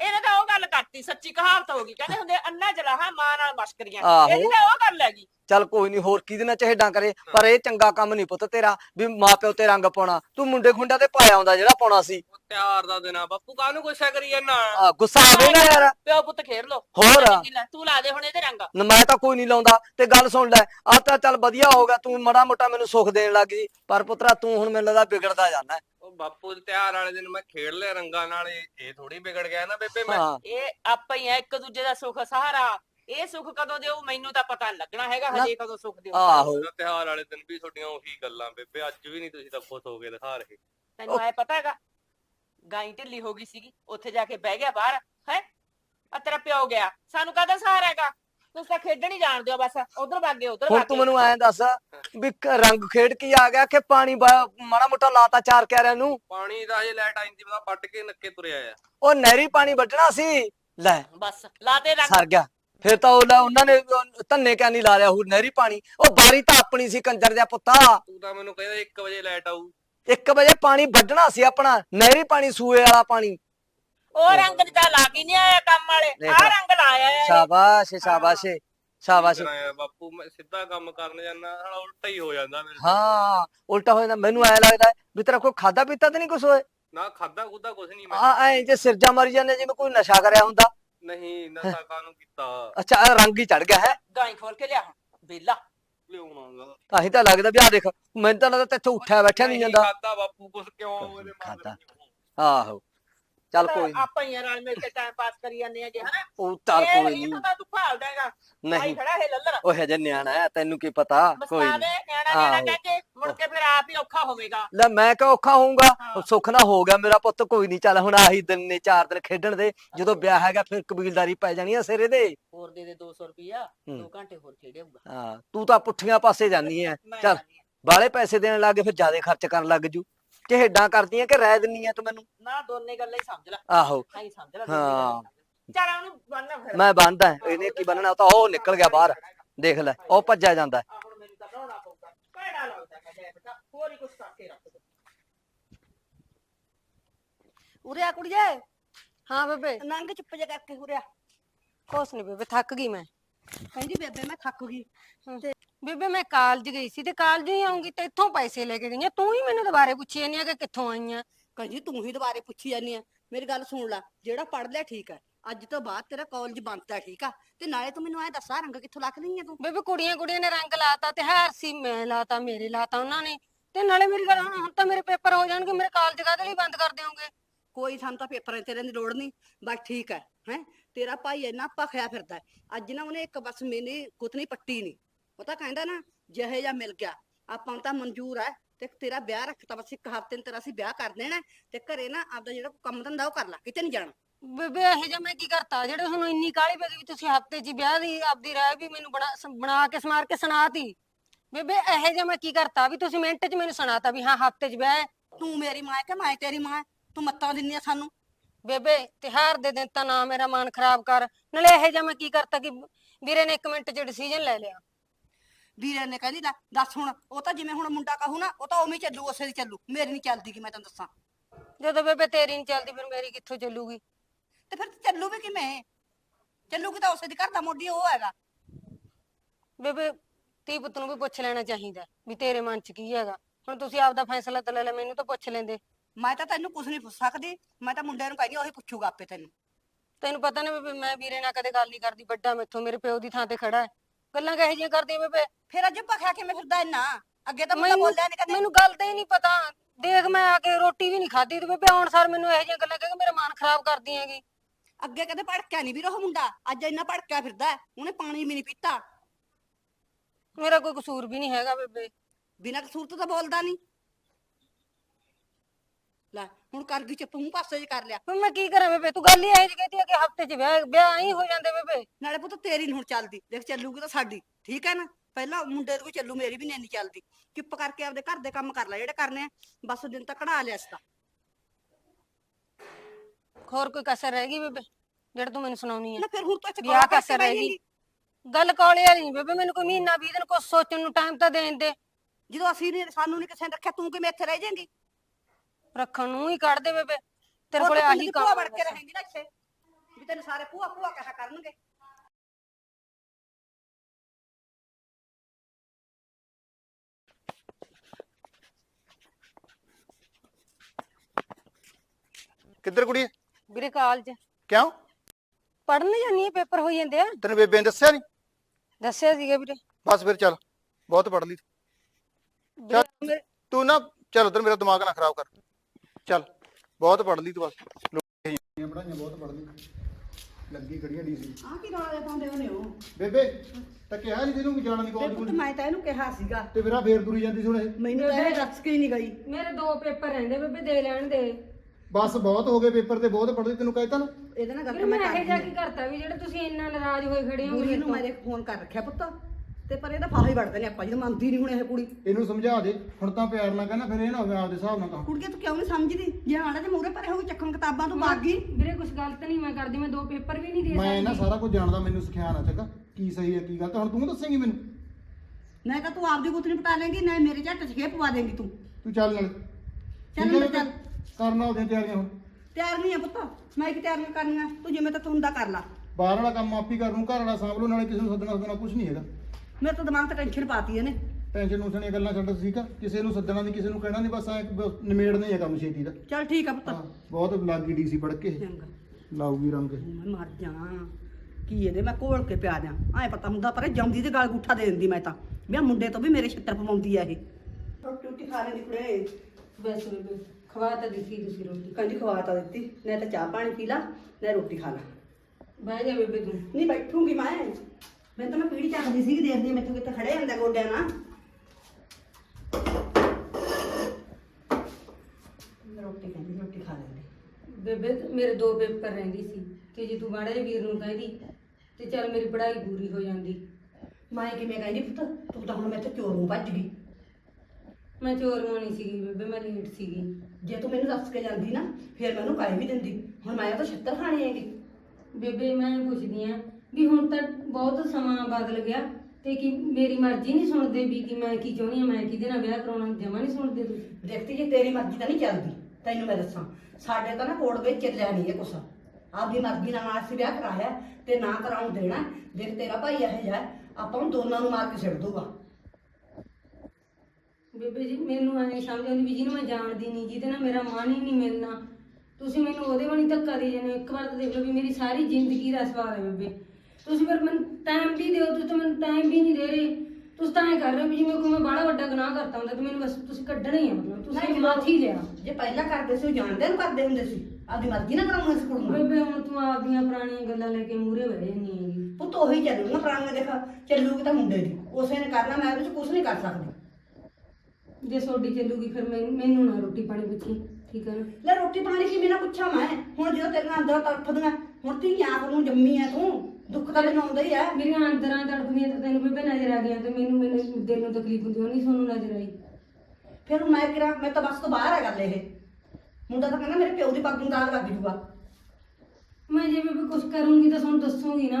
Speaker 6: ਇਹਨੇ ਤਾਂ ਉਹ ਗੱਲ ਕਰਤੀ ਸੱਚੀ ਕਹਾਵਤ ਹੋ ਗਈ। ਕਹਿੰਦੇ ਹੁੰਦੇ ਅੰਨਾ ਜਲਾਹਾ ਮਾਂ ਨਾਲ ਮਸਕਰੀਆਂ।
Speaker 5: ਆਹੋ।
Speaker 6: ਇਹਦੀ ਤਾਂ ਉਹ ਗੱਲ ਹੈਗੀ।
Speaker 5: ਚੱਲ ਕੋਈ ਨਹੀਂ ਹੋਰ ਕਿਹਦੇ ਨਾਲ ਚਿਹੜਾ ਕਰੇ? ਪਰ ਇਹ ਚੰਗਾ ਕੰਮ ਨਹੀਂ ਪੁੱਤ ਤੇਰਾ ਵੀ ਮਾਪਿਓ ਤੇ ਰੰਗ ਪਾਉਣਾ। ਤੂੰ ਮੁੰਡੇ ਖੁੰਡਿਆਂ ਤੇ ਪਾਇਆ ਆਉਂਦਾ ਜਿਹੜਾ ਪਾਉਣਾ ਸੀ।
Speaker 1: ਉਹ ਤਿਆਰ ਦਾ ਦਿਨ ਆ ਬਾਪੂ ਕਾਹਨੂੰ ਗੁੱਸਾ ਕਰੀ ਜਾਂਦਾ?
Speaker 5: ਆ, ਗੁੱਸਾ ਆਵੇ ਨਾ ਯਾਰ।
Speaker 6: ਪਿਓ ਪੁੱਤ ਖੇਡ ਲੋ
Speaker 5: ਹੋਰ?
Speaker 6: ਤੂੰ ਲਾ ਦੇ ਹੁਣ ਇਹਦੇ ਰੰਗ।
Speaker 5: ਨ- ਮੈਂ ਤਾਂ ਕੋਈ ਨਹੀਂ ਲਾਉਂਦਾ। ਤੇ ਗੱਲ ਸੁਣ ਲੈ ਆ ਤਾਂ ਚੱਲ ਵਧੀਆ ਹੋਗਾ ਤੂੰ ਮੜਾ ਮੋਟਾ ਮੈਨੂੰ ਸੁੱਖ ਦੇਣ ਲੱਗ ਗਈ। ਪਰ ਪੁੱਤਰਾ ਤੂੰ ਹੁਣ ਮੈਨੂੰ ਲੱਗਦਾ ਵਿਗੜਦਾ ਜਾਂਦਾ।
Speaker 1: ਉਹ ਬਾਪੂ ਦੇ ਤਿਆਰ ਵਾਲੇ ਦਿਨ ਮੈਂ ਖੇਡ ਲਿਆ ਰੰਗਾਂ ਨਾਲ ਇਹ ਇਹ ਥੋੜੀ ਵਿਗੜ ਗਿਆ ਨਾ ਬੇਬੇ ਮੈਂ।
Speaker 5: ਹਾਂ।
Speaker 6: ਇਹ ਆਪਾਂ ਹੀ ਆ ਇੱਕ ਦੂਜੇ ਦਾ ਸੁੱਖ ਸਹਾਰਾ। ਇਹ ਸੁੱਖ ਕਦੋਂ ਦੇਉ ਮੈਨੂੰ ਤਾਂ ਪਤਾ ਨੀ ਲੱਗਣਾ ਹੈਗਾ ਹਜੇ ਕਦੋਂ ਸੁੱਖ ਦੇਉ
Speaker 5: ਆਹੋ।
Speaker 1: ਉਹਦਾ ਤਿਉਹਾਰ ਵਾਲੇ ਦਿਨ ਵੀ ਤੁਹਾਡੀਆਂ ਉਹੀ ਗੱਲਾਂ ਬੇਬੇ ਅੱਜ ਵੀ ਨਹੀਂ ਤੁਸੀਂ ਤਾਂ ਖੁਸ਼ ਹੋ ਕੇ ਦਿਖਾ ਰਹੇ।
Speaker 6: ਤੈਨੂੰ ਐ ਪਤਾ ਹੈਗਾ ਗਾਈ ਢਿੱਲੀ ਹੋ ਗਈ ਸੀਗੀ ਉੱਥੇ ਜਾ ਕੇ ਬਹਿ ਗਿਆ ਬਾਹਰ ਹੈ? ਆ ਤੇਰਾ ਪਿਓ ਗਿਆ ਸਾਨੂੰ ਕਾਹਦਾ ਸਹਾਰਾ ਹੈਗਾ? ਤੁਸੀਂ ਤਾਂ ਖੇਡਣ ਹੀ ਜਾਣਦੇ ਹੋ ਬਸ ਉਧਰ ਭਾਗੇ ਉਧਰ
Speaker 5: ਹੁਣ ਤੂੰ ਮੈਨੂੰ ਐਂ ਦੱਸ ਵੀ ਕ- ਰੰਗ ਖੇਡ ਕੀ ਆ ਗਿਆ ਕਿ ਪਾਣੀ ਬਾ- ਮਾੜਾ ਮੋਟਾ ਲਾਤਾ ਚਾਰ ਕਿਆਰਿਆਂ ਨੂੰ?
Speaker 1: ਪਾਣੀ ਦਾ ਹਜੇ ਲਾਈਟ ਆਈ ਦੀ ਪਤਾ ਵੱਟ ਕੇ ਨੱਕੇ ਤੁਰਿਆ ਆ।
Speaker 5: ਉਹ ਨਹਿਰੀ ਪਾਣੀ ਵੱਢਣਾ ਸੀ? ਲੈ।
Speaker 6: ਬਸ ਲਾਤੇ ਰੰਗ।
Speaker 5: ਸਰ ਗਿਆ। ਫਿਰ ਤਾਂ ਉਹ ਲੈ ਉਹਨਾਂ ਨੇ ਉਹ ਧੰਨੇ ਕਿਆ ਨਹੀਂ ਲਾ ਲਿਆ ਉਹ ਨਹਿਰੀ ਪਾਣੀ। ਉਹ ਬਾਰੀ ਤਾਂ ਆਪਣੀ ਸੀ ਕੰਜਰ ਦਾ ਪੁੱਤਾ।
Speaker 1: ਤੂੰ ਤਾਂ ਮੈਨੂੰ ਕਹਿੰਦਾ 1 ਵਜੇ ਲਾਈਟ ਆਊ।
Speaker 5: 1 ਵਜੇ ਪਾਣੀ ਵੱਢਣਾ ਸੀ ਆਪਣਾ। ਨਹਿਰੀ ਪਾਣੀ ਸੂਏ ਵਾਲਾ ਪਾਣੀ।
Speaker 6: ਉਹ ਰੰਗ ਦੀ ਤਾਂ ਲਾ ਕੇ ਨਹੀਂ ਆਇਆ ਕੰਮ ਵਾਲੇ। ਆ ਰੰਗ ਲਾਇਆ ਹੈ।
Speaker 5: ਸ਼ਾਬਾਸ਼ ਸ਼ਾਬਾਸ਼। ਸ਼ਾਬਾਸ਼
Speaker 1: ਕਰਾਇਆ ਬਾਪੂ ਮੈਂ ਸਿੱਧਾ ਕੰਮ ਕਰਨ ਜਾਂਦਾ ਸਾਲਾ ਉਲਟਾ ਹੀ ਹੋ ਜਾਂਦਾ ਮੇਰੇ ਤੋਂ।
Speaker 5: ਹਾਂ ਉਲਟਾ ਹੋ ਜਾਂਦਾ। ਮੈਨੂੰ ਐ ਲੱਗਦਾ ਵੀ ਤੇਰਾ ਕੋਈ ਖਾਦਾ ਪੀਤਾ ਤਾਂ ਨਹੀਂ ਕੁਛ ਹੋਏ
Speaker 1: ਨਾ ਖਾਦਾ ਖੁਦਾ ਕੁਝ ਨਹੀਂ ਮੈਂ।
Speaker 5: ਆ ਐ ਜੇ ਸਿਰਜਾ ਮਾਰੀ ਜਾਂਦੇ ਜਿਵੇਂ ਕੋਈ ਨਸ਼ਾ ਕਰਿਆ ਹੁੰਦਾ।
Speaker 1: ਨਹੀਂ ਨਸ਼ਾ ਕਾਨੂੰ ਕੀਤਾ?
Speaker 5: ਅੱਛਾ ਆਹ ਰੰਗ ਹੀ ਚੜ ਗਿਆ ਹੈ?
Speaker 6: ਗਾਈ ਖੋਲ ਕੇ ਲਿਆ ਹੁਣ ਬੇਲਾ
Speaker 1: ਲਿਆਉਣਾਗਾ
Speaker 5: ਤਾਂ ਹੀ ਤਾਂ ਲੱਗਦਾ ਵੀ ਆ ਦੇਖ ਮੈਨੂੰ ਤਾਂ ਲੱਗਦਾ ਤੇਥੋਂ ਉੱਠਿਆ ਬੈਠਿਆ ਨਹੀਂ ਜਾਂਦਾ।
Speaker 1: ਖਾਦਾ ਬਾਪੂ ਕੁਝ ਕਿਉਂ ਉਹਦੇ
Speaker 5: ਖਾਧਾ।
Speaker 1: ਮਾਰ
Speaker 5: ਆਹੋ। ਚੱਲ ਕੋਈ ਨੀ।
Speaker 6: ਆਪਾਂ ਹੀ ਆ ਰਲ ਮਿਲ ਕੇ ਟਾਈਮ ਪਾਸ ਕਰੀ ਜਾਂਦੇ ਆਗੇ ਹਨਾ?
Speaker 5: ਉਹ ਚੱਲ
Speaker 6: ਇਹ
Speaker 5: ਕੋਈ
Speaker 6: ਨਹੀਂ
Speaker 5: ਨਹੀਂ
Speaker 6: ਤਾਂ ਤੂੰ ਭਾਲ ਦੇਗਾ ਭਾਈ
Speaker 5: ਨਹੀਂ।
Speaker 6: ਖੜਾ ਹੈ ਲੱਲਰ
Speaker 5: ਉਹ ਹਜੇ ਨਿਆਣਾ ਹੈ ਤੈਨੂੰ ਕੀ ਪਤਾ? ਕੋਈ
Speaker 6: ਬਸਤਾ
Speaker 5: ਨੀ।
Speaker 6: ਦੇ ਨਿਆਣਾ ਨਿਆਣਾ
Speaker 5: ਆਹੋ।
Speaker 6: ਕਹਿ ਕੇ ਮੁੜ ਕੇ ਫਿਰ ਆਪ ਹੀ ਔਖਾ ਹੋਵੇਗਾ।
Speaker 5: ਲੈ ਮੈਂ ਕਿਹਾ ਔਖਾ ਹੋਊਗਾ?
Speaker 6: ਹਾਂ।
Speaker 5: ਸੁੱਖ ਨਾ ਹੋ ਗਿਆ ਮੇਰਾ ਪੁੱਤ ਕੋਈ ਨਹੀਂ ਚੱਲ ਹੁਣ ਆਹੀ ਦਿਨ ਨੇ ਚਾਰ ਦਿਨ ਖੇਡਣ ਦੇ ਜਦੋਂ ਵਿਆਹ ਹੈਗਾ ਫਿਰ ਕਬੀਲਦਾਰੀ ਪੈ ਜਾਣੀ ਆ ਸਿਰੇ ਦੇ
Speaker 6: ਹੋਰ ਦੇ ਦੇ 200 ਰੁਪਿਆ
Speaker 5: ਹੂੰ।
Speaker 6: 2 ਘੰਟੇ ਹੋਰ ਖੇਡੇਊਗਾ।
Speaker 5: ਹਾਂ ਤੂੰ ਤਾਂ ਪੁੱਠੀਆਂ ਪਾਸੇ ਜਾਨੀ ਐ ਚੱਲ। ਬਾਲੇ ਪੈਸੇ ਦੇਣ ਲੱਗੇ ਫਿਰ ਜ਼ਿਆਦਾ ਖਰਚ ਕਰਨ ਲੱਗ ਜੂ। ਖੇਡਾਂ ਕਰਦੀਆਂ ਕਿ ਰਹਿ ਦਿੰਨੀ ਤੂੰ ਮੈਨੂੰ?
Speaker 6: ਨਾ ਦੋਨੇ ਗੱਲਾਂ ਹੀ ਸਮਝ ਲੈ।
Speaker 5: ਆਹੋ।
Speaker 6: ਆਈ ਸਮਝ ਲੈ
Speaker 5: ਹਾਂ।
Speaker 6: ਚੱਲ ਉਹਨੂੰ ਬੰਨ ਫਿਰ।
Speaker 5: ਮੈਂ ਬੰਦਾ ਇਹਨੇ ਕੀ ਬੰਨਣਾ ਉਹ ਤਾਂ ਉਹ ਨਿਕਲ ਗਿਆ ਬਾਹਰ। ਦੇਖ ਲੈ ਉਹ ਭੱਜਿਆ ਜਾਂਦਾ।
Speaker 6: ਆਹ ਹੁਣ ਮੈਨੂੰ ਤਾਂ ਨਹਾਉਣਾ ਪਊਗਾ। ਕਿਹੜਾ ਲੱਗਦਾ ਕਹਿੰਦਾ ਬੇਟਾ ਹੋਰ ਹੀ ਕੁਛ ਕਰਕੇ ਰੱਖ ਦੇ।
Speaker 4: ਉਰੇ ਆ ਕੁੜੀਏ।
Speaker 7: ਹਾਂ ਬੇਬੇ।
Speaker 4: ਨੰਗ ਚੁੱਪ ਜਾ ਕਰਕੇ ਉਰੇ ਆ।
Speaker 7: ਕੁਛ ਨਹੀਂ ਬੇਬੇ ਥੱਕ ਗਈ ਮੈਂ।
Speaker 4: ਕਹਿੰਦੀ ਬੇਬੇ ਮੈਂ ਥੱਕ ਗਈ।
Speaker 7: ਬੇਬੇ ਮੈਂ ਕਾਲਜ ਗਈ ਸੀ ਤੇ ਕਾਲਜ ਹੀ ਆਉਂਗੀ ਤੇ ਇੱਥੋਂ ਪੈਸੇ ਲੈ ਕੇ ਗਈਆਂ ਤੂੰ ਹੀ ਮੈਨੂੰ ਦੁਬਾਰੇ ਪੁੱਛੀ ਜਾਂਦੀ ਆ ਕਿ ਕਿੱਥੋਂ ਆਈਆਂ
Speaker 4: ਕਹਿੰਦੀ ਤੂੰ ਹੀ ਦੁਬਾਰੇ ਪੁੱਛੀ ਜਾਨੀ ਆ। ਮੇਰੀ ਗੱਲ ਸੁਣ ਲੈ ਜਿਹੜਾ ਪੜ ਲਿਆ ਠੀਕ ਹੈ ਅੱਜ ਤੋਂ ਬਾਅਦ ਤੇਰਾ ਕਾਲਜ ਬੰਦ ਹੈ ਠੀਕ ਆ। ਤੇ ਨਾਲੇ ਤੂੰ ਮੈਨੂੰ ਐ ਦੱਸਾ ਰੰਗ ਕਿੱਥੋਂ ਲੱਗ ਲਈ ਆ ਤੂੰ?
Speaker 7: ਬੇਬੇ ਕੁੜੀਆਂ ਕੁੜੀਆਂ ਨੇ ਰੰਗ ਲਾਤਾ ਤੇ ਹਾਰ ਸੀ ਮੈਂ ਲਾਤਾ ਮੇਰੇ ਲਾਤਾ ਉਹਨਾਂ ਨੇ। ਤੇ ਨਾਲੇ ਮੇਰੀ ਗੱਲ ਹੁਣ ਹੁਣ ਤਾਂ ਮੇਰੇ ਪੇਪਰ ਹੋ ਜਾਣਗੇ ਮੇਰੇ ਕਾਲਜ ਕਾਹਦੇ ਲਈ ਬੰਦ ਕਰ ਦਿਓਗੇ?
Speaker 4: ਕੋਈ ਸਾਨੂੰ ਤਾਂ ਪੇਪਰਾਂ 'ਚ ਤੇਰੇ ਦੀ ਲੋੜ ਨਹੀਂ ਬਸ ਠੀਕ ਹੈ ਹੈ ਤੇਰਾ ਭਾਈ ਇੰਨਾ ਭਖਿਆ ਫਿਰਦਾ ਹੈ। ਅੱਜ ਨਾ ਉਹਨੇ ਇੱਕ ਬਸ ਮੈਨੇ ਕੁਤਨੀ ਪੱਟੀ ਨਹੀਂ ਉਹ ਤਾਂ ਕਹਿੰਦਾ ਨਾ ਜਿਹੇ ਜਾਂ ਮਿਲ ਗਿਆ ਆਪਾਂ ਨੂੰ ਤਾਂ ਮਨਜ਼ੂਰ ਹੈ ਤੇ ਤੇਰਾ ਵਿਆਹ ਰੱਖਤਾ ਬਸ ਇੱਕ ਹਫ਼ਤੇ ਨੂੰ ਤੇਰਾ ਅਸੀਂ ਵਿਆਹ ਕਰ ਦੇਣਾ ਹੈ ਤੇ ਘਰੇ ਨਾ ਆਪਦਾ ਜਿਹੜਾ ਕੋਈ ਕੰਮ ਧੰਦਾ ਉਹ ਕਰ ਲੈ ਕਿਤੇ ਨਹੀਂ ਜਾਣਾ
Speaker 7: ਬੇਬੇ ਇਹੋ ਜਿਹਾ ਮੈਂ ਕੀ ਕਰਤਾ ਜਿਹੜੇ ਤੁਹਾਨੂੰ ਇੰਨੀ ਕਾਹਲੀ ਪੈ ਗਈ ਵੀ ਤੁਸੀਂ ਹਫ਼ਤੇ 'ਚ ਹੀ ਵਿਆਹ ਦੀ ਆਪਦੀ ਰਾਏ ਵੀ ਮੈਨੂੰ ਬਣਾ ਸ- ਬਣਾ ਕੇ ਸਮਾਰ ਕੇ ਸੁਣਾਤੀ ਬੇਬੇ ਇਹੋ ਜਿਹਾ ਮੈਂ ਕੀ ਕਰਤਾ ਵੀ ਤੁਸੀਂ ਮਿੰਟ 'ਚ ਮੈਨੂੰ ਸੁਣਾਤਾ ਵੀ ਹਾਂ ਹਫ਼ਤੇ 'ਚ ਵਿਆਹ ਹੈ
Speaker 4: ਤੂੰ ਮੇਰੀ ਮਾਂ ਹੈ ਕਿ ਮੈਂ ਤੇਰੀ ਮਾਂ ਹੈ? ਤੂੰ ਮੱਤਾਂ ਦਿੰਨੀ ਆ ਸਾਨੂੰ?
Speaker 7: ਬੇਬੇ ਤਿਹਾਰ ਦੇ ਦਿਨ ਤਾਂ ਨਾ ਮੇਰਾ ਮਨ ਖਰਾਬ ਕਰ। ਨਾਲੇ ਇਹੋ ਜਿਹਾ ਮੈਂ ਕੀ ਕਰਤਾ ਕਿ ਵੀਰੇ ਨੇ ਇੱਕ ਮਿੰਟ 'ਚ ਡਿਸੀਜਨ ਲੈ ਲਿਆ।
Speaker 4: ਵੀਰੇ ਨੇ ਕਹਿੰਦੀ ਲੈ ਦੱਸ ਹੁਣ ਉਹ ਤਾਂ ਜਿਵੇਂ ਹੁਣ ਮੁੰਡਾ ਕਹੂ ਨਾ ਉਹ ਤਾਂ ਉਵੇਂ ਹੀ ਚੱਲੂ ਉਸੇ ਦੀ ਚੱਲੂ। ਮੇਰੀ ਨਹੀਂ ਚੱਲਦੀ ਕਿ ਮੈਂ ਤੈਨੂੰ ਦੱਸਾਂ।
Speaker 7: ਜਦੋਂ ਬੇਬੇ ਤੇਰੀ ਨਹੀਂ ਚੱਲਦੀ ਫਿਰ ਮੇਰੀ ਕਿੱਥੋਂ ਚੱਲੂਗੀ?
Speaker 4: ਤੇ ਫਿਰ ਚੱਲੂ ਵੀ ਕਿਵੇਂ? ਚੱਲੂਗੀ ਤਾਂ ਉਸੇ ਦੀ ਘਰ ਦਾ ਮੋਢੀ ਉਹ ਹੈਗਾ।
Speaker 7: ਬੇਬੇ ਤੀ ਪੁੱਤ ਨੂੰ ਵੀ ਪੁੱਛ ਲੈਣਾ ਚਾਹੀਦਾ ਵੀ ਤੇਰੇ ਮਨ 'ਚ ਕੀ ਹੈਗਾ? ਹੁਣ ਤੁਸੀਂ ਆਪਦਾ ਫੈਸਲਾ ਤਾਂ ਲੈ ਲੈ ਮੈਨੂੰ ਤਾਂ ਪੁੱਛ ਲੈਂਦੇ।
Speaker 4: ਮੈਂ ਤਾਂ ਤੈਨੂੰ ਕੁਝ ਨਹੀਂ ਪੁੱਛ ਸਕਦੀ ਮੈਂ ਤਾਂ ਮੁੰਡੇ ਨੂੰ ਕਹਿੰਦੀ ਉਹੀ ਪੁੱਛੂਗਾ ਆਪੇ ਤੈਨੂੰ।
Speaker 7: ਤੈਨੂੰ ਪਤਾ ਨਾ ਬੇਬੇ ਮੈਂ ਵੀਰੇ ਨਾਲ ਕਦੇ ਗੱਲ ਨਹੀਂ ਕਰਦੀ ਵੱਡਾ ਮੈਥੋਂ ਮੇਰੇ ਪਿਓ ਦੀ ਥਾਂ ਤੇ ਖੜਾ ਹੈ। ਗੱਲਾਂ ਕਹੇ ਜਿਹੀਆਂ ਕਰਦੀ ਬੇਬੇ?
Speaker 4: ਫਿਰ ਅੱਜ ਭਖਿਆ ਕਿਵੇਂ ਫਿਰਦਾ ਇੰਨਾ ਅੱਗੇ ਤਾਂ ਮੁੰਡਾ ਬੋਲਿਆ ਨਹੀਂ ਕਦੇ।
Speaker 7: ਮੈਨੂੰ ਗੱਲ ਤਾਂ ਹੀ ਨਹੀਂ ਪਤਾ। ਦੇਖ ਮੈਂ ਆ ਕੇ ਰੋਟੀ ਵੀ ਨਹੀਂ ਖਾਧੀ ਤੇ ਬੇਬੇ ਆਉਣ ਸਾਰ ਮੈਨੂੰ ਇਹੋ ਜਿਹੀਆਂ ਗੱਲਾਂ ਕਹਿ ਕੇ ਮੇਰਾ ਮਨ ਖਰਾਬ ਕਰਦੀ ਹੈਗੀ।
Speaker 4: ਅੱਗੇ ਕਦੇ ਭੜਕਿਆ ਨਹੀਂ ਵੀਰ ਉਹ ਮੁੰਡਾ ਅੱਜ ਇੰਨਾ ਭੜਕਿਆ ਫਿਰਦਾ ਹੈ, ਉਹਨੇ ਪਾਣੀ ਵੀ ਨਹੀਂ ਪੀਤਾ।
Speaker 7: ਮੇਰਾ ਕੋਈ ਕਸੂਰ ਵੀ ਨਹੀਂ ਹੈਗਾ ਬੇਬੇ।
Speaker 4: ਬਿਨਾਂ ਕਸੂਰ ਤੋਂ ਤਾਂ ਬੋਲਦਾ ਨਹੀਂ ਲੈ ਹੁਣ ਕਰ ਗਈ ਚੁੱਪ ਮੂੰਹ ਪਾਸੇ ਜਿ ਕਰ ਲਿਆ।
Speaker 7: ਫਿਰ ਮੈਂ ਕੀ ਕਰਾਂ ਬੇਬੇ? ਤੂੰ ਗੱਲ ਹੀ ਜਿਹੀ ਕਹਤੀ ਆ ਕਿ ਹਫ਼ਤੇ 'ਚ ਵਿਆਹ ਵਿਆਹ ਹੀ ਹੋ ਜਾਂਦੇ ਬੇਬੇ।
Speaker 4: ਨਾਲੇ ਪੁੱਤ ਤੇਰੀ ਨੀ ਹੁਣ ਚੱਲਦੀ। ਦੇਖ ਚੱਲੂਗੀ ਤਾਂ ਸਾਡੀ। ਠੀਕ ਹੈ ਨਾ? ਪਹਿਲਾਂ ਮੁੰਡੇ ਦੀ ਕੋਈ ਚੱਲੂ ਮੇਰੀ ਵੀ ਨਹੀਂ ਚੱਲਦੀ। ਚੁੱਪ ਕਰਕੇ ਆਪਦੇ ਘਰ ਦੇ ਕੰਮ ਕਰ ਲੈ ਜਿਹੜੇ ਕਰਨੇ ਆ ਬਸ ਦਿਨ ਤਾਂ ਕਢਾ ਲਿਆ ਇਸ ਦਾ
Speaker 7: ਹੋਰ ਕੋਈ ਕਸਰ ਰਹਿ ਗਈ ਬੇਬੇ ਜਿਹੜਾ ਤੂੰ ਮੈਨੂੰ ਸੁਣਾਉਣੀ ਹੈ
Speaker 4: ਨਾ ਫਿਰ ਹੁਣ ਤਾਂ ਇੱਥੇ
Speaker 7: ਵਿਆਹ ਕਸਰ
Speaker 4: ਕਰਕੇ
Speaker 7: ਰਹਿ ਗਈ। ਗੱਲ ਕੋਲੇ ਵਾਲੀ ਨਹੀਂ ਬੇਬੇ ਮੈਨੂੰ ਕੋਈ ਮਹੀਨਾ 20 ਦਿਨ ਕੁਛ ਸੋਚਣ ਨੂੰ ਟਾਈਮ ਤਾਂ ਦੇਣ ਦੇ।
Speaker 4: ਜਦੋਂ ਅਸੀਂ ਨੀ ਸਾਨੂੰ ਨਹੀਂ ਕਿਸੇ ਨੇ ਰੱਖਿਆ ਤੂੰ ਕਿਵੇਂ ਇੱਥੇ ਰਹਿ ਜਾਏਂਗੀ?
Speaker 7: ਰੱਖਣ ਨੂੰ ਹੀ ਕੱਢ ਦੇ ਬੇਬੇ ਤੇਰੇ ਕੋਲੇ ਆਹੀ ਕੰਮ
Speaker 4: ਭੂਆ ਬਣ ਕੇ। ਰਹੇਂਗੀ ਨਾ ਇੱਥੇ ਵੀ ਤੈਨੂੰ ਸਾਰੇ ਭੂਆ ਭੂਆ ਕਹਾ ਕਰਨਗੇ।
Speaker 3: ਕਿੱਧਰ ਕੁੜੀ?
Speaker 7: ਵੀਰੇ ਕਾਲਜ।
Speaker 3: ਕਿਉਂ?
Speaker 7: ਪੜਨ ਜਾਨੀ ਆ ਪੇਪਰ ਹੋ ਜਾਂਦੇ ਆ।
Speaker 3: ਤੈਨੂੰ ਬੇਬੇ ਨੇ ਦੱਸਿਆ ਨਹੀਂ
Speaker 7: ਦੱਸਿਆ ਸੀਗਾ ਵੀਰੇ।
Speaker 3: ਬਸ ਫਿਰ ਚੱਲ ਬਹੁਤ ਪੜ ਲਈ।
Speaker 7: ਵੀਰੇ, ਮੇਰੇ-
Speaker 3: ਤੂੰ ਨਾ ਚੱਲ ਉਧਰ ਮੇਰਾ ਦਿਮਾਗ ਨਾ ਖਰਾਬ ਕਰ। ਚੱਲ ਬਹੁਤ ਪੜ ਲਈ ਤੂੰ ਬਸ। ਲੋਕਾਂ ਪੜਾਈਆਂ ਬਹੁਤ ਪੜ ਲਈ ਲੱਗੀ ਖੜੀਆਂ ਡੀਸੀ
Speaker 4: ਆਹ ਕੀ ਰੌਲਾ ਪਾਉਂਦੇ ਹੋਣੇ ਹੋ
Speaker 3: ਬੇਬੇ ਤਾਂ ਕਿਹਾ ਸੀ ਤੈਨੂੰ ਵੀ ਜਾਣਾ ਨਹੀਂ
Speaker 4: ਪੁੱਤ
Speaker 3: ਕੋਲ
Speaker 4: ਮੈਂ ਤਾਂ ਇਹਨੂੰ ਕਿਹਾ ਸੀਗਾ।
Speaker 3: ਤੇ ਮੇਰਾ ਫੇਰ ਤੁਰੀ ਜਾਂਦੀ ਸੀ ਹੁਣ ਇਹ।
Speaker 4: ਮੈਨੂੰ ਤਾਂ ਇਹ ਦੱਸ ਕੇ ਹੀ ਨਹੀਂ ਗਈ।
Speaker 7: ਮੇਰੇ ਦੋ ਪੇਪਰ ਰਹਿੰਦੇ ਬੇਬੇ ਦੇ ਲੈਣ ਦੇ।
Speaker 3: ਬਸ ਬਹੁਤ ਹੋ ਗਏ ਪੇਪਰ ਤੇ ਬਹੁਤ ਪੜ ਲਈ ਤੈਨੂੰ ਕਹਿਤਾ ਨਾ।
Speaker 4: ਇਹਦੇ ਨਾਲ ਗੱਲ ਮੈਂ
Speaker 7: ਮੈਂ ਇਹ ਜਾ ਕੀ ਕਰਤਾ ਵੀ ਜਿਹੜੇ ਤੁਸੀਂ ਇੰਨਾ ਨਾਰਾਜ਼ ਹੋਏ ਖੜੇ ਹੋ
Speaker 4: ਬੁਰੀ ਨੂੰ ਮੇਰੇ ਫੋਨ ਕਰ ਰੱਖਿਆ ਪੁੱਤ। ਤੇ ਪਰ ਇਹਦਾ ਫਾਹਾ ਹੀ ਵੜਦੇ ਨੇ ਆਪਾਂ ਜਦੋਂ ਮੰਨਦੀ ਨਹੀਂ ਹੁਣ ਇਹ ਕੁੜੀ।
Speaker 3: ਇਹਨੂੰ ਸਮਝਾ ਦੇ ਹੁਣ ਤਾਂ ਪਿਆਰ ਨਾਲ ਕਹਿੰਦਾ ਫਿਰ ਇਹ ਨਾ ਹੋਵੇ ਆਪਦੇ ਹਿਸਾਬ ਨਾਲ
Speaker 4: ਕੁੜੀਏ ਤੂੰ ਕਿਉਂ ਨਹੀਂ ਸਮਝਦੀ? ਜੇ ਆਣਾ ਤੇ ਮੂਰੇ ਭਰੇ ਹੋਈ ਚੱਕਣ ਕਿਤਾਬਾਂ ਤੋਂ ਭਾਗ ਗਈ
Speaker 7: ਵੀਰੇ ਕੁਝ ਗਲਤ ਨਹੀਂ ਮੈਂ ਕਰਦੀ ਮੈਂ ਦੋ ਪੇਪਰ ਵੀ ਨਹੀਂ ਦੇ
Speaker 3: ਮੈਂ ਨਾ ਸਾਰਾ ਕੁਝ ਜਾਣਦਾ ਮੈਨੂੰ ਸਿਖਿਆ ਨਾ ਚੰਗਾ ਕੀ ਸਹੀ ਹੈ ਕੀ ਗਲਤ ਹੁਣ ਤੂੰ ਦੱਸੇਂਗੀ ਮੈਨੂੰ।
Speaker 4: ਨਾ ਕਿ ਤੂੰ ਆਪਦੀ ਗੁੱਤ ਨਹੀਂ ਪਟਾ ਲੇਂਗੀ ਨਾ ਮੇਰੇ ਝੱਟ ਚ ਖੇ ਪਵਾ ਦੇਂਗੀ ਤੂੰ।
Speaker 3: ਤੂੰ ਚੱਲ ਨਾਲ।
Speaker 4: ਚੱਲ
Speaker 3: ਹੈ
Speaker 4: ਮੈਂ? ਚੱਲ।
Speaker 3: ਕਰਨਾ ਉਹਦੀਆਂ ਤਿਆਰੀਆਂ ਹੁਣ।
Speaker 4: ਤਿਆਰ ਨਹੀਂ ਆ ਪੁੱਤ ਮੈਂ ਕਿ ਤਿਆਰੀਆਂ ਕਰਨੀਆਂ ਤੂੰ ਜਿਵੇਂ ਤਾਂ ਤੂੰ ਹੁੰਦਾ ਕਰ ਲਾ।
Speaker 3: ਬਾਹਰ ਵਾਲਾ ਕੰਮ ਆਪ ਹੀ ਕਰ ਲੂੰ ਘਰ ਵਾਲਾ ਸਾਂਭ ਲੂ ਨਾਲੇ ਕਿਸੇ ਨੂੰ ਸੱਦਣਾ ਸੱਦਣਾ ਕੁਝ ਨਹੀਂ ਹੈਗਾ।
Speaker 4: ਮੇਰੇ ਤਾਂ ਦਿਮਾਗ ਤੇ ਟੈਨਸ਼ਨ ਪਾਤੀ ਇਹਨੇ।
Speaker 3: ਟੈਨਸ਼ਨ ਨੂੰ ਸਣੀਆਂ ਗੱਲਾਂ ਛੱਡ ਠੀਕ ਆ ਕਿਸੇ ਨੂੰ ਸੱਦਣਾ ਨਹੀਂ ਕਿਸੇ ਨੂੰ ਕਹਿਣਾ ਨਹੀਂ ਬਸ ਐ ਨਿਮੇੜਨਾ ਹੀ ਹੈ ਕੰਮ ਛੇਤੀ ਦਾ।
Speaker 4: ਚੱਲ ਠੀਕ ਆ ਪੁੱਤ।
Speaker 3: ਬਹੁਤ ਲੱਗੀ ਡੀਸੀ ਪੜ ਕੇ।
Speaker 4: ਚੰਗਾ।
Speaker 3: ਲਾਊਗੀ ਰੰਗ।
Speaker 4: ਮੈਂ ਮਰ ਜਾ ਕੀ ਇਹਦੇ ਮੈਂ ਕੋਲ ਕੇ ਪਿਆ ਜਾ ਐ ਪਤਾ ਹੁੰਦਾ ਪਰ ਜੰਮਦੀ ਤੇ ਗਲ ਗੁੱਠਾ ਦੇ ਦਿੰਦੀ ਮੈਂ ਤਾਂ। ਵੀ ਆਹ ਮੁੰਡੇ ਤੋਂ ਵੀ ਮੇਰੇ ਛਿੱਤਰ ਪਵਾਉਂਦੀ ਆ ਇਹ। ਰੋਟੀ ਰੋਟੀ ਖਾ ਲੈਂਦੀ ਕੁੜੇ।
Speaker 7: ਬਸ ਬੇਬੇ ਖਵਾ ਤਾਂ ਦਿੱਤੀ ਤੁਸੀਂ ਰੋਟੀ।
Speaker 4: ਕਹਿੰਦੀ ਖਵਾ ਤਾਂ ਦਿੱਤੀ। ਨਾ ਤਾਂ ਚਾਹ ਪਾਣੀ ਪੀ ਲਾ ਨਾ ਰੋਟੀ ਖਾ ਲਾ।
Speaker 7: ਬਹਿ ਜਾ ਬੇਬੇ ਤੂੰ।
Speaker 4: ਨਹੀਂ ਬੈਠੂਗੀ ਮੈਂ। ਮੈਂ ਤਾਂ ਮੈਂ ਪੀੜੀ ਚੱਕਦੀ ਸੀ ਦੇਖਦੀ ਮੈਥੋਂ ਕਿੱਥੇ ਖੜੇ ਹੁੰਦਾ ਗੋਡਿਆਂ ਨਾਲ। ਰੋਟੀ ਕਹਿੰਦੀ ਰੋਟੀ ਖਾ ਲੈਂਦੀ।
Speaker 7: ਬੇਬੇ ਤੇ ਮੇਰੇ ਦੋ ਪੇਪਰ ਰਹਿੰਦੀ ਸੀ ਤੇ ਜੇ ਤੂੰ ਮਾੜਾ ਜਿਹਾ ਵੀਰ ਨੂੰ ਕਹਿੰਦੀ ਤੇ ਚੱਲ ਮੇਰੀ ਪੜ੍ਹਾਈ ਪੂਰੀ ਹੋ ਜਾਂਦੀ।
Speaker 4: ਮੈਂ ਕਿਵੇਂ ਕਹਿੰਦੀ ਪੁੱਤ ਤੂੰ ਤਾਂ ਹੁਣ ਮੈਥੋਂ ਚੋਰੋਂ ਭੱਜ ਗਈ।
Speaker 7: ਮੈਂ ਚੋਰ ਹੋਣੀ ਸੀਗੀ ਬੇਬੇ ਮੈਂ ਲੇਟ ਸੀਗੀ।
Speaker 4: ਜੇ ਤੂੰ ਮੈਨੂੰ ਦੱਸ ਕੇ ਜਾਂਦੀ ਨਾ ਫਿਰ ਮੈਨੂੰ ਕਹਿ ਵੀ ਦਿੰਦੀ। ਹੁਣ ਮੈਂ ਤਾਂ ਛਿੱਤਰ ਖਾਣੇ ਹੈਗੀ।
Speaker 7: ਬੇਬੇ ਮੈਂ ਪੁੱਛਦੀ ਆ। ਵੀ ਹੁਣ ਤਾਂ ਬਹੁਤ ਸਮਾਂ ਬਦਲ ਗਿਆ ਤੇ ਕਿ ਮੇਰੀ ਮਰਜ਼ੀ ਨਹੀਂ ਸੁਣਦੇ ਵੀ ਕਿ ਮੈਂ ਕੀ ਚਾਹੁੰਦੀ ਆ ਮੈਂ ਕਿਹਦੇ ਨਾਲ ਵਿਆਹ ਕਰਾਉਣਾ ਜਮਾ ਨਹੀਂ ਸੁਣਦੇ ਤੁਸੀਂ।
Speaker 4: ਦੇਖਤੀ ਜੇ ਤੇਰੀ ਮਰਜ਼ੀ ਤਾਂ ਨਹੀਂ ਚੱਲਦੀ ਤੈਨੂੰ ਮੈਂ ਦੱਸਾਂ ਸਾਡੇ ਤਾਂ ਨਾ ਕੋਰਟ ਵਿੱਚ ਚੱਲਿਆ ਨਹੀਂ ਇਹ ਕੁਛ। ਆਪਦੀ ਮਰਜ਼ੀ ਨਾਲ ਅਸੀਂ ਵਿਆਹ ਕਰਾਇਆ ਤੇ ਨਾ ਕਰਾਉਣ ਦੇਣਾ ਦੇਖ ਤੇਰਾ ਭਾਈ ਇਹ ਜਿਹਾ ਹੈ, ਆਪਾਂ ਨੂੰ ਦੋਨਾਂ ਨੂੰ ਮਾਰ ਕੇ ਛੱਡ ਦੂਗਾ
Speaker 7: ਬੇਬੇ ਜੀ ਮੈਨੂੰ ਐਂ ਸਮਝ ਆਉਂਦੀ ਵੀ ਜਿਹਨੂੰ ਮੈਂ ਜਾਣਦੀ ਨਹੀਂ ਜਿਹਦੇ ਨਾਲ ਮੇਰਾ ਮਨ ਹੀ ਨਹੀਂ ਮਿਲਣਾ। ਤੁਸੀਂ ਮੈਨੂੰ ਉਹਦੇ ਵਾਲੀ ਧੱਕਾ ਦੇ ਹੋ। ਇੱਕ ਵਾਰ ਤਾਂ ਦੇਖ ਲਓ ਵੀ ਮੇਰੀ ਸਾਰੀ ਜ਼ਿੰਦਗੀ ਦਾ ਸਵਾਲ ਹੈ ਬੇਬੇ। ਤੁਸੀਂ ਫਿਰ ਮੈਨੂੰ ਟਾਈਮ ਵੀ ਦਿਓ ਤੁਸੀਂ ਤਾਂ ਮੈਨੂੰ ਟਾਈਮ ਵੀ ਨਹੀਂ ਦੇ ਰਹੇ। ਤੁਸੀਂ ਤਾਂ ਐਂ ਕਰ ਰਹੇ ਹੋ ਵੀ ਜਿਵੇਂ ਕੋਈ ਮੈਂ ਬੜਾ ਵੱਡਾ ਗੁਨਾਹ ਕਰਤਾ ਹੁੰਦਾ ਤੇ ਮੈਨੂੰ ਬਸ ਤੁਸੀਂ ਕੱਢਣਾ ਹੀ ਆ ਮਤਲਬ ਤੁਸੀਂ
Speaker 4: ਨਹੀਂ,
Speaker 7: ਮਾਥੀ ਲਿਆ
Speaker 4: ਜੇ ਪਹਿਲਾਂ ਕਰਦੇ ਸੀ ਉਹ ਜਾਣਦੇ ਨੂੰ ਕਰਦੇ ਹੁੰਦੇ ਸੀ। ਆਪਦੀ ਮਰਜ਼ੀ ਨਾਲ ਕਰਾਉਣਾ ਸੀ ਕੁੜੀ ਨੂੰ
Speaker 7: ਬੇਬੇ ਹੁਣ ਤੂੰ ਆਪਦੀਆਂ ਪੁਰਾਣੀਆਂ ਗੱਲਾਂ ਲੈ ਕੇ ਮੂਹਰੇ ਬਹਿ ਜਾਂਦੀ ਹੈਗੀ।
Speaker 4: ਪੁੱਤ ਉਹੀ ਚੱਲੂਗਾ ਪੁਰਾਣੇ ਦੇਖ ਚੱਲੂਗੀ ਤਾਂ ਮੁੰਡੇ ਦੀ। ਉਸੇ ਨੇ ਕਰਨਾ ਮੈਂ ਉਹਦੇ ਚ ਕੁਝ ਨਹੀਂ ਕਰ ਸਕਦੀ।
Speaker 7: ਜੇ ਸੋਡੀ ਚੱਲੂਗੀ ਫਿਰ ਮੈਨੂੰ ਮੈਨੂੰ ਨਾ ਰੋਟੀ ਪਾਣੀ ਪੁੱਛੀ ਠੀਕ ਹੈ ਨਾ?
Speaker 4: ਲੈ ਰੋਟੀ ਪਾਣੀ ਕਿਵੇਂ ਨਾ ਪੁੱਛਾਂ ਮੈਂ? ਹੁਣ ਜਦੋਂ ਤੇਰੇ ਨਾਲ ਅੰਦਰ ਤੜਫਦੀਆਂ ਹੁਣ ਤੀ ਆਪ ਨੂੰ ਜੰਮੀ ਐ ਤੂੰ। ਦੁੱਖ ਤਾਂ ਮੈਨੂੰ ਆਉਂਦਾ ਹੀ ਐ
Speaker 7: ਮੇਰੀਆਂ ਅੰਦਰਾਂ ਤੜਪਦੀਆਂ ਤੇ ਤੈਨੂੰ ਬੇਬੇ ਨਜ਼ਰ ਆ ਗਈਆਂ ਤੇ ਮੈਨੂੰ ਮੈਨੂੰ ਦਿਲ ਨੂੰ ਤਕਲੀਫ ਹੁੰਦੀ ਉਹ ਨਹੀਂ ਤੁਹਾਨੂੰ ਨਜ਼ਰ ਆਈ।
Speaker 4: ਫਿਰ ਹੁਣ ਮੈਂ ਕਿਹਾ ਮੈਂ ਤਾਂ ਬਸ ਤੋਂ ਬਾਹਰ ਹੈ ਗੱਲ ਇਹ। ਮੁੰਡਾ ਤਾਂ ਕਹਿੰਦਾ ਮੇਰੇ ਪਿਓ ਦੀ ਪੱਗ ਨੂੰ ਦਾਗ ਲੱਗ ਜੂਗਾ
Speaker 7: ਮੈਂ ਜੇ ਬੇਬੇ ਕੁਝ ਕਰੂੰਗੀ ਤਾਂ ਤੁਹਾਨੂੰ ਦੱਸੂਗੀ ਨਾ।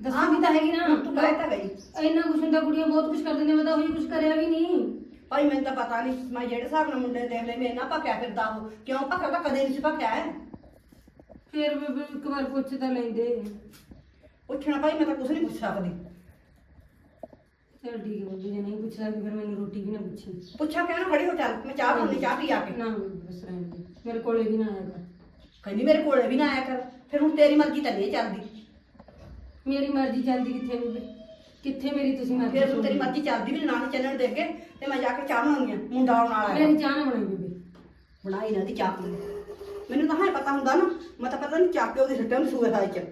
Speaker 7: ਦੱਸੂਗੀ ਤਾਂ ਹੈਗੀ ਨਾ
Speaker 4: ਤੂੰ ਕਹਿ ਤਾਂ ਗਈ।
Speaker 7: ਇੰਨਾ ਕੁਛ ਹੁੰਦਾ ਕੁੜੀਆਂ ਬਹੁਤ ਕੁਛ ਕਰ ਦਿੰਦੀਆਂ ਮੈਂ ਤਾਂ ਉਹੀ ਕੁਛ ਕਰਿਆ ਵੀ ਨਹੀਂ।
Speaker 4: ਭਾਈ ਮੈਨੂੰ ਤਾਂ ਪਤਾ ਨਹੀਂ ਮੈਂ ਜਿਹੜੇ ਹਿਸਾਬ ਨਾਲ ਮੁੰਡੇ ਦੇਖ ਲੈ ਮੈਂ ਨਾ ਭੱਕਿਆ ਫਿਰਦਾ ਉਹ। ਕਿਉਂ ਭੱਕਿਆ ਤਾਂ ਕਦੇ ਨਹੀਂ ਸੀ ਭੱਕਿਆ
Speaker 7: ਫਿਰ ਬੇਬੇ ਇੱਕ ਵਾਰ ਪੁੱਛ ਤਾਂ ਲੈਂਦੇ।
Speaker 4: ਪੁੱਛਣਾ ਭਾਈ ਮੈਂ ਤਾਂ ਕੁਝ ਨਹੀਂ ਪੁੱਛ ਸਕਦੀ
Speaker 7: ਚਲ ਠੀਕ ਹੈ ਬੇਬੇ ਜੇ ਨਹੀਂ ਪੁੱਛ ਸਕਦੀ ਫਿਰ ਮੈਨੂੰ ਰੋਟੀ ਵੀ ਨਾ ਪੁੱਛੀ
Speaker 4: ਪੁੱਛਾਂ ਨਾ ਖੜੀ ਹੋ ਚੱਲ ਮੈਂ ਚਾਹ ਬਣਾਉਣੀ ਚਾਹ ਪੀ ਆ ਕੇ।
Speaker 7: ਨਾ ਬਸ ਰਹਿਣ ਦੇ। ਮੇਰੇ ਕੋਲੇ ਵੀ ਨਾ ਆਇਆ ਕਰ।
Speaker 4: ਕਹਿੰਦੀ ਮੇਰੇ ਕੋਲੇ ਵੀ ਨਾ ਆਇਆ ਕਰ। ਫਿਰ ਹੁਣ ਤੇਰੀ ਮਰਜ਼ੀ ਤਾਂ ਨਹੀਂ ਚੱਲਦੀ।
Speaker 7: ਮੇਰੀ ਮਰਜ਼ੀ ਚੱਲਦੀ ਕਿੱਥੇ ਬੇਬੇ? ਕਿੱਥੇ ਮੇਰੀ ਤੁਸੀਂ ਮਰਜ਼ੀ
Speaker 4: ਫਿਰ ਹੁਣ ਤੇਰੀ? ਮਰਜ਼ੀ ਚੱਲਦੀ ਵੀ ਨਾ ਚੱਲਣ ਦੇ ਕੇ ਤੇ ਮੈਂ ਜਾ ਕੇ ਚਾਹ ਬਣਾਉਣੀ ਆ ਮੁੰਡਾ ਆਉਣ ਵਾਲਾ ਹੈ
Speaker 7: ਮੇਰੀ ਚਾਹ ਨਾ ਬਣਾਈ ਬੇਬੇ।
Speaker 4: ਬਣਾਈ ਨਾ ਦੀ ਚਾਹ ਪੀ ਮੈਨੂੰ ਤਾਂ ਹਾਂ ਪਤਾ ਹੁੰਦਾ ਨਾ ਮੈਂ ਤਾਂ ਪਤਾ ਨਹੀਂ ਚਾਹ ਪਿਓ ਦੀ ਸੱਟੇ ਨੂੰ ਸੂਏ ਖਾਈ ਚ।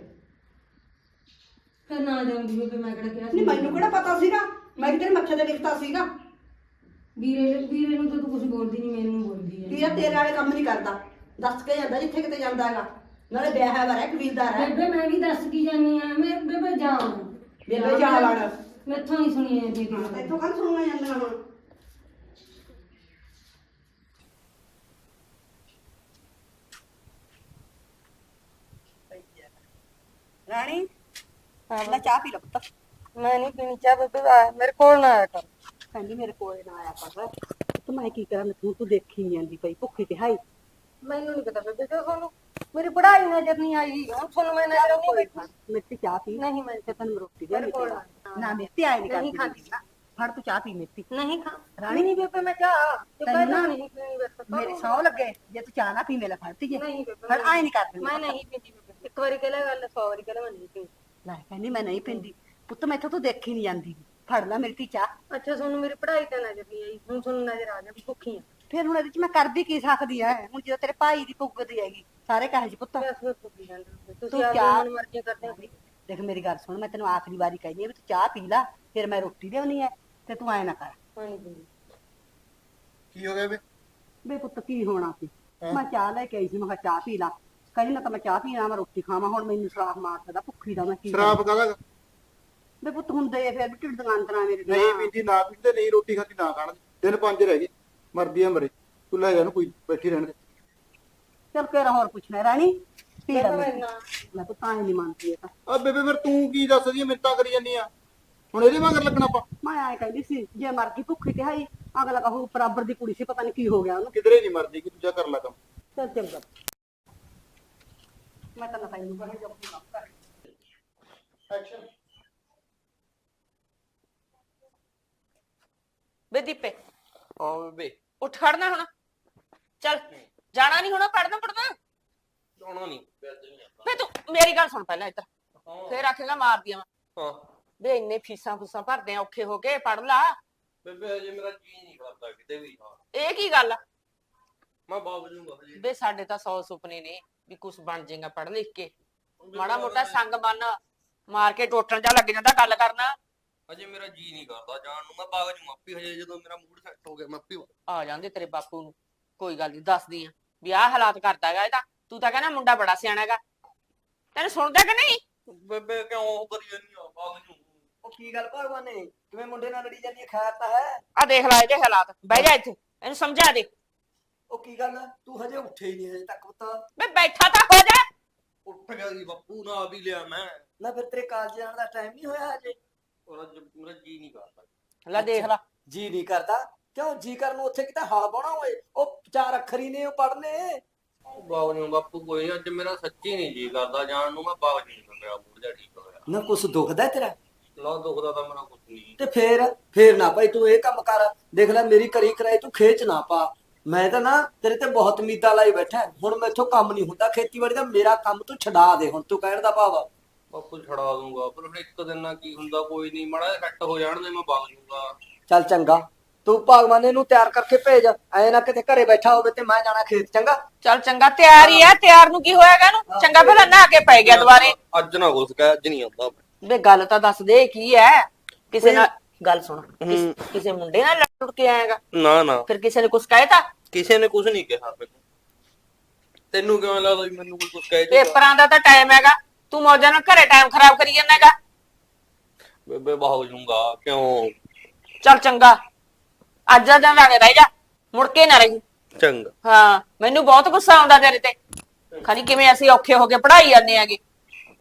Speaker 7: ਫਿਰ ਨਾ ਜਾਉਂਦੀ ਬੇਬੇ ਮੈਂ ਕਿਹੜਾ ਕਿਹਾ ਸੀ?
Speaker 4: ਨਹੀਂ ਮੈਨੂੰ ਕਿਹੜਾ ਪਤਾ ਸੀਗਾ? ਮੈਂ ਕਿ ਤੇਰੇ ਮੱਥੇ ਤੇ ਲਿਖਤਾ ਸੀਗਾ।
Speaker 7: ਵੀਰੇ ਵੀਰੇ ਨੂੰ ਤਾਂ ਤੂੰ ਕੁਝ ਬੋਲਦੀ ਨਹੀਂ ਮੈਨੂੰ ਬੋਲਦੀ ਹੈ
Speaker 4: ਵੀਰਾ ਤੇਰੇ ਵਾਲੇ ਕੰਮ ਨਹੀਂ ਕਰਦਾ। ਦੱਸ ਕੇ ਜਾਂਦਾ ਜਿੱਥੇ ਕਿਤੇ ਜਾਂਦਾ ਹੈਗਾ। ਨਾਲੇ ਵਿਆਹ ਹੈ ਵਰਾ ਕਬੀਲਦਾਰ ਹੈ।
Speaker 7: ਬੇਬੇ ਮੈਂ ਵੀ ਦੱਸ ਕੀ ਜਾਨੀ ਆ? ਮੈਂ ਬੇਬੇ ਜਾ
Speaker 4: ਬੇਬੇ ਜਾ ਵੜ।
Speaker 7: ਮੈਥੋਂ ਨਹੀਂ ਸੁਣੀ ਜਾਂਦੀ
Speaker 4: ਹਾਂ, ਤਾਂ ਇੱਥੋਂ ਕੱਲ ਸੁਣਨਾ ਜਾਂਦੀਆਂ ਹੁਣ ਰਾਣੀ? ਲੈ ਚਾਹ ਪੀ ਲੈ ਪੁੱਤ।
Speaker 7: ਮੈਂ ਨਹੀਂ ਪੀਣੀ ਚਾਹ ਬੇਬੇ ਆ, ਮੇਰੇ ਕੋਲ ਨਾ ਆਇਆ ਕਰ।
Speaker 4: ਕਹਿੰਦੀ ਮੇਰੇ ਕੋਲੇ ਨਾ ਆਇਆ ਕਰ। ਤੇ ਮੈਂ ਕੀ ਕਰਾਂ ਤੂੰ ਤੂੰ ਦੇਖੀ ਨਹੀਂ ਜਾਂਦੀ ਪਈ ਭੁੱਖੀ ਤੇ ਹਾਈ
Speaker 7: ਮੈਨੂੰ ਨਹੀਂ ਪਤਾ ਬੇਬੇ ਤੇ ਤੁਹਾਨੂੰ। ਮੇਰੀ ਪੜ੍ਹਾਈ ਨਜ਼ਰ ਨਹੀਂ ਆਈ ਹੁਣ ਤੁਹਾਨੂੰ ਮੈਂ ਨਜ਼ਰ ਨਹੀਂ ਆਈ
Speaker 4: ਮੇਰੀ ਚਾਹ ਪੀ
Speaker 7: ਨਹੀਂ ਮੈਂ
Speaker 4: ਤੇ ਤੈਨੂੰ ਰੋਟੀ ਦੇ। ਨਾ ਮੇਰੀ ਆਏ ਨਹੀਂ
Speaker 7: ਨਹੀਂ
Speaker 4: ਕਰਦੀ ਫੜ ਤੂੰ ਚਾਹ ਪੀ ਮੇਰੀ
Speaker 7: ਨਹੀਂ ਖਾ
Speaker 4: ਰਾਣੀ?
Speaker 7: ਨਹੀਂ ਬੇਬੇ ਮੈਂ ਚਾਹ ਤੇ
Speaker 4: ਤੈਨੂੰ
Speaker 7: ਪਹਿਲਾਂ
Speaker 4: ਨਾ-
Speaker 7: ਨਹੀਂ ਪੀਣੀ ਬਸ
Speaker 4: ਮੇਰੇ ਸੌ ਲੱਗੇ ਜੇ ਤੂੰ ਚਾਹ ਨਾ ਪੀਵੇਂ ਲੈ ਫੜਤੀ ਜੇ
Speaker 7: ਨਹੀਂ ਬੇਬੇ
Speaker 4: ਫਿਰ ਆਏ ਨਹੀਂ ਕਰਦੀ
Speaker 7: ਮੈਂ ਨਹੀਂ ਪੀਂਦੀ ਬੇਬੇ। ਇੱਕ ਵਾਰੀ ਕਹਿ ਗੱਲ 100 ਵਾਰੀ ਕਹਿ ਮੈਂ ਨਹੀਂ ਪੀਂਦੀ।
Speaker 4: ਲੈ ਕਹਿੰਦੀ ਮੈਂ ਨਹੀਂ ਪੀਂਦੀ। ਪੁੱਤ ਮੈਥੋਂ ਤੂੰ ਦੇਖੀ ਨਹੀਂ ਜਾਂਦੀ। ਫੜ ਲੈ ਮੇਰੀ ਧੀ ਚਾਹ।
Speaker 7: ਅੱਛਾ ਤੁਹਾਨੂੰ ਮੇਰੀ ਪੜ੍ਹਾਈ ਤਾਂ ਨਜ਼ਰ ਨਹੀਂ ਆਈ। ਹੁਣ ਤੁਹਾਨੂੰ ਨਜ਼ਰ ਆ ਗਿਆ ਵੀ ਭੁੱਖੀ ਆ।
Speaker 4: ਫਿਰ ਹੁਣ ਇਹਦੇ ਚ ਮੈਂ ਕਰ ਵੀ ਕੀ ਸਕਦੀ ਐ ਹੁਣ ਜਦੋਂ ਤੇਰੇ ਭਾਈ ਦੀ ਪੁੱਗਦੀ ਹੈਗੀ ਸਾਰੇ ਕਹੇ ਜੀ ਪੁੱਤ।
Speaker 7: ਬਸ ਫਿਰ ਭੁੱਖੀ ਜਾਂਦੇ
Speaker 4: ਤੂੰ
Speaker 7: ਤੁਸੀਂ ਆਪ
Speaker 4: ਚਾਹ-
Speaker 7: ਮਨ ਮਰਜ਼ੀ ਕਰਦੇ ਹੋ।
Speaker 4: ਦੇਖ ਮੇਰੀ ਗੱਲ ਸੁਣ ਮੈਂ ਤੈਨੂੰ ਆਖਰੀ ਵਾਰੀ ਕਹਿੰਦੀ ਆ ਵੀ ਤੂੰ ਚਾਹ ਪੀ ਲੈ ਫਿਰ ਮੈਂ ਰੋਟੀ ਲਿਆਉਣੀ ਐ ਤੇ ਤੂੰ ਐ ਨਾ ਕਰ।
Speaker 7: ਪਾਣੀ ਪੀਂਦੀ
Speaker 3: ਕੀ ਹੋ ਗਿਆ ਵੇ
Speaker 4: ਬੇ ਪੁੱਤ ਕੀ ਹੋਣਾ ਸੀ? ਮੈਂ ਚਾਹ ਲੈ ਕੇ ਆਈ ਸੀ ਮੈਂ ਕਿਹਾ ਚਾਹ ਪੀ ਲਾ। ਕਹਿੰਦੀ ਨਾ ਤਾਂ ਮੈਂ ਚਾਹ ਪੀਣਾ ਮੈਂ ਰੋਟੀ ਖਾਵਾਂ ਹੁਣ ਮੈਨੂੰ ਸ਼ਰਾਬ ਮਾਰ ਸਕਦਾ ਭੁੱਖੀ ਦਾ ਮੈਂ ਕੀ?
Speaker 3: ਸ਼ਰਾਬ ਕਾਹਦਾ
Speaker 4: ਬੇ ਪੁੱਤ ਹੁੰਦੇ ਫਿਰ ਵੀ ਢਿੱਡ ਅੰਦਰਾਂ ਮੇਰੇ।
Speaker 3: ਨਹੀਂ ਪੀਂਦੀ ਨਾ ਪੀਂਦੇ ਨਹੀਂ ਰੋਟੀ ਖਾਦੀ ਨਾ ਖਾਣ ਦਿਨ ਪੰਜ ਰਹਿ ਗਏ ਮਰਦੀ ਆ ਮਰੇ। ਤੂੰ ਲੈ ਜਾ ਇਹਨੂੰ ਕੋਈ ਬੈਠੀ ਰਹਿਣ ਦੇ।
Speaker 4: ਚੱਲ ਕਿਹੜਾ ਹੋਰ ਪੁੱਛਣਾ ਰਾਣੀ। ਪੀ ਲੈ
Speaker 7: ਮੈਂ
Speaker 4: ਮੈਂ ਤਾਂ ਤਾਂ ਹੀ ਨਹੀਂ ਮੰਨਦੀ ਇਹ ਤਾਂ।
Speaker 3: ਆ ਬੇਬੇ ਫਿਰ ਤੂੰ ਕੀ ਦੱਸਦੀ ਆ ਮਿੰਤਾ ਕਰੀ ਜਾਂਦੀ ਆ? ਹੁਣ ਇਹਦੇ ਮਗਰ ਲੱਗਣਾ ਆਪਾਂ।
Speaker 4: ਮੈਂ ਐ ਕਹਿੰਦੀ ਸੀ ਜੇ ਮਰ ਗਈ ਭੁੱਖੀ ਤੇ ਹਾਈ ਅਗਲਾ ਕਹੂ ਬਰਾਬਰ ਦੀ ਕੁੜੀ ਸੀ ਪਤਾ ਨਹੀਂ ਕੀ ਹੋ ਗਿਆ ਉਹਨੂੰ।
Speaker 3: ਕਿਧਰੇ ਨਹੀਂ ਮਰਦੀ ਕਿ ਤੂੰ ਜਾ ਕਰ ਲੈ ਕੰਮ।
Speaker 4: ਚੱਲ ਚੰਗਾ। ਮੈਂ ਤਾਂ ਨਾ ਤੈਨੂੰ ਕਹੇ ਜਬ ਤੂੰ ਨਾ ਕਰ
Speaker 3: ਐਕਸ਼ਨ
Speaker 6: ਬੇ ਦੀਪੇ।
Speaker 1: ਹਾਂ ਬੇਬੇ।
Speaker 6: ਉੱਠ ਖੜਨਾ ਹੁਣ। ਚੱਲ ਜਾਣਾ ਨਹੀਂ ਹੁਣ ਪੜਨਾ ਪੜਨਾ
Speaker 1: ਜਾਣਾ ਨਹੀਂ ਅੱਜ ਨਹੀਂ ਆਪਾਂ।
Speaker 6: ਬੇ ਤੂੰ ਮੇਰੀ ਗੱਲ ਸੁਣ ਪਹਿਲਾਂ ਇੱਧਰ। ਫੇਰ ਆਖੇਗਾ ਮਾਰਦੀਆਂ ਵਾਂ।
Speaker 1: ਹਾਂ।
Speaker 6: ਬੇ ਇੰਨੇ ਫੀਸਾਂ ਫੂਸਾਂ ਭਰਦੇ ਆ ਔਖੇ ਹੋ ਕੇ ਪੜ ਲਾ।
Speaker 1: ਬੇਬੇ ਅਜੇ ਮੇਰਾ ਜੀ ਨਹੀਂ ਕਰਦਾ ਕਿਤੇ ਵੀ। ਹਾਂ
Speaker 6: ਇਹ ਕੀ ਗੱਲ ਆ?
Speaker 1: ਮੈਂ ਜੂੰਗਾ ਹਜੇ
Speaker 6: ਬੇ ਸਾਡੇ ਤਾਂ 100 ਸੁਪਨੇ ਨੇ। ਵੀ ਕੁਝ ਬਣ ਜਾਏਗਾ ਪੜ ਲਿਖ ਕੇ ਮਾੜਾ ਮੋਟਾ ਸੰਗ ਮਨ ਮਾਰ ਕੇ ਟੋਟਣ ਜਾ ਲੱਗ ਜਾਂਦਾ ਗੱਲ ਕਰਨਾ।
Speaker 1: ਅਜੇ ਮੇਰਾ ਜੀ ਨਹੀਂ ਕਰਦਾ ਜਾਣ ਨੂੰ ਮੈਂ ਬਾਗ ਜੂ ਆਪੀ ਹਜੇ ਜਦੋਂ ਮੇਰਾ ਮੂਡ ਸੈੱਟ ਹੋ ਗਿਆ ਮੈਂ ਆਪੀ
Speaker 6: ਆ ਜਾਂਦੇ ਤੇਰੇ ਬਾਪੂ ਨੂੰ। ਕੋਈ ਗੱਲ ਨਹੀਂ ਦੱਸਦੀ ਆ। ਵੀ ਆਹ ਹਾਲਾਤ ਕਰਦਾ ਹੈਗਾ ਇਹ ਤਾਂ। ਤੂੰ ਤਾਂ ਕਹਿੰਦਾ ਮੁੰਡਾ ਬੜਾ ਸਿਆਣਾ ਹੈਗਾ। ਤੈਨੂੰ ਸੁਣਦਾ ਕਿ ਨਹੀਂ?
Speaker 1: ਬੇਬੇ ਕਿਉਂ ਉਹ ਕਰੀ ਜਾਂਦੀ ਆ? ਬਾਗ ਜੂ
Speaker 5: ਉਹ ਕੀ ਗੱਲ ਭਗਵਾਨ ਨੇ? ਕਿਵੇਂ ਮੁੰਡੇ ਨਾਲ ਲੜੀ ਜਾਂਦੀ ਹੈ ਖੈਰ ਤਾਂ ਹੈ।
Speaker 6: ਆ ਦੇਖ ਲੈ ਇਹਦੇ ਹਾਲਾਤ। ਬਹਿ ਜਾ ਇੱਥੇ। ਇਹਨੂੰ ਸਮਝਾ ਦੇ।
Speaker 5: ਉਹ ਕੀ ਗੱਲ ਆ? ਤੂੰ ਹਜੇ ਉੱਠੇ ਹੀ ਨਹੀਂ ਹਜੇ ਤੱਕ ਪੁੱਤ।
Speaker 6: ਬੇ ਬੈਠਾ ਤਾਂ ਹੋ ਜਾ।
Speaker 1: ਉੱਠ ਗਿਆ ਜੀ ਬਾਪੂ ਨਾ ਵੀ ਲਿਆ ਮੈਂ।
Speaker 5: ਨਾ ਫਿਰ ਤੇਰੇ ਕਾਲਜ ਜਾਣ ਦਾ ਟਾਈਮ ਨਹੀਂ ਹੋਇਆ ਹਜੇ?
Speaker 1: ਔਰ ਅੱਜ ਮੇਰਾ ਜੀ ਨਹੀਂ ਕਰਦਾ।
Speaker 6: ਲੈ ਦੇਖ ਲੈ।
Speaker 5: ਜੀ ਨਹੀਂ ਕਰਦਾ? ਕਿਉਂ ਜੀ ਕਰਨ ਨੂੰ ਉੱਥੇ ਕਿਤੇ ਹਾਲ ਬਾਉਣਾ ਹੋਏ? ਉਹ ਚਾਰ ਅੱਖਰ ਹੀ ਨੇ ਉਹ ਪੜਨੇ
Speaker 1: ਬਾਗ ਜੂ ਬਾਪੂ ਕੋਈ ਨੀ, ਅੱਜ ਮੇਰਾ ਸੱਚੀ ਨਹੀਂ ਜੀ ਕਰਦਾ ਜਾਣ ਨੂੰ ਮੈਂ ਬਾਗ ਜੂ ਮੇਰਾ ਮੂਡ ਜਿਹਾ ਠੀਕ ਹੋਇਆ।
Speaker 5: ਨਾ ਕੁਛ ਦੁਖਦਾ ਤੇਰਾ?
Speaker 1: ਲਾ ਦੁਖਦਾ ਤਾਂ ਮੇਰਾ ਕੁਝ ਨਹੀਂ।
Speaker 5: ਤੇ ਫੇਰ ਫੇਰ ਨਾ ਭਾਈ ਤੂੰ ਇਹ ਕੰਮ ਕਰ। ਦੇਖ ਲੈ ਮੇਰੀ ਕਰੀ ਕਰਾਈ ਤੂੰ ਖੇਚ ਨਾ ਪਾ। ਮੈਂ ਤਾਂ ਨਾ ਤੇਰੇ ਤੇ ਬਹੁਤ ਉਮੀਦਾਂ ਲਾਈ ਬੈਠਾ ਹੁਣ ਮੈਥੋਂ ਕੰਮ ਨਹੀਂ ਹੁੰਦਾ। ਖੇਤੀਬਾੜੀ ਦਾ ਮੇਰਾ ਕੰਮ ਤੂੰ ਛਡਾ ਦੇ ਹੁਣ ਤੂੰ ਕਹਿਣ ਦਾ ਭਾਵ ਆ।
Speaker 1: ਬਾਪੂ ਛੜਾ ਦੂੰਗਾ ਪਰ ਹੁਣ ਇੱਕ ਦਿਨ ਨਾਲ ਕੀ ਹੁੰਦਾ ਕੋਈ ਨਹੀਂ। ਮੜਾ ਸੈੱਟ ਹੋ ਜਾਣ ਦੇ ਮੈਂ ਬਾਗ ਜੂਗਾ
Speaker 5: ਚੱਲ ਚੰਗਾ। ਤੂੰ ਭਗਵਾਨ ਨੂੰ ਤਿਆਰ ਕਰਕੇ ਭੇਜ। ਐ ਨਾ ਕਿਤੇ ਘਰੇ ਬੈਠਾ ਹੋਵੇ ਤੇ ਮੈਂ ਜਾਣਾ ਖੇਤ। ਚੰਗਾ?
Speaker 6: ਚੱਲ ਚੰਗਾ ਤਿਆਰ ਹੀ ਆ। ਤਿਆਰ ਨੂੰ ਕੀ ਹੋਇਆਗਾ ਇਹਨੂੰ? ਚੰਗਾ ਫਿਰ ਨਹਾ ਕੇ ਪੈ ਗਿਆ ਦੁਬਾਰੇ।
Speaker 1: ਅੱਜ ਨਾ ਕੁਛ ਕਹਿ ਅੱਜ ਨਹੀਂ ਆਉਂਦਾ।
Speaker 6: ਬੇ ਗੱਲ ਤਾਂ ਦੱਸ ਦੇ ਕੀ ਹੈ? ਕਿਸੇ ਨਾਲ ਗੱਲ ਸੁਣ। ਕਿਸ- ਕਿਸੇ ਮੁੰਡੇ ਨਾਲ ਲੜ ਕੇ ਆਏਗਾ?
Speaker 1: ਨਾ ਨਾ।
Speaker 6: ਫਿਰ ਕਿਸੇ ਨੇ ਕੁਝ ਕਹਿਤਾ?
Speaker 1: ਕਿਸੇ ਨੇ ਕੁਝ ਨਹੀਂ ਕਿਹਾ ਮੈਨੂੰ ਤੈਨੂੰ ਕਿਵੇਂ ਲੱਗਦਾ ਵੀ ਮੈਨੂੰ ਕੋਈ ਕੁਝ ਕਹਿ ਜੂਗਾ?
Speaker 6: ਪੇਪਰਾਂ ਦਾ ਤਾਂ ਟਾਈਮ ਹੈਗਾ। ਤੂੰ ਮੌਜਾਂ ਨਾਲ ਘਰੇ ਟਾਈਮ ਖਰਾਬ ਕਰੀ ਜਾਂਦਾ ਹੈਗਾ
Speaker 1: ਬੇਬੇ ਬਾਗ ਜੂਗਾ ਕਿਉਂ?
Speaker 6: ਚੱਲ ਚੰਗਾ। ਅੱਜ ਦਾ ਦਿਨ ਰਹਿ ਜਾ ਮੁੜ ਕੇ ਨਾ ਰਹੀ।
Speaker 1: ਚੰਗਾ।
Speaker 6: ਹਾਂ ਮੈਨੂੰ ਬਹੁਤ ਗੁੱਸਾ ਆਉਂਦਾ ਤੇਰੇ ਤੇ। ਖਾਲੀ ਕਿਵੇਂ ਅਸੀਂ ਔਖੇ ਹੋ ਕੇ ਪੜਾਈ ਜਾਂਦੇ ਆਗੇ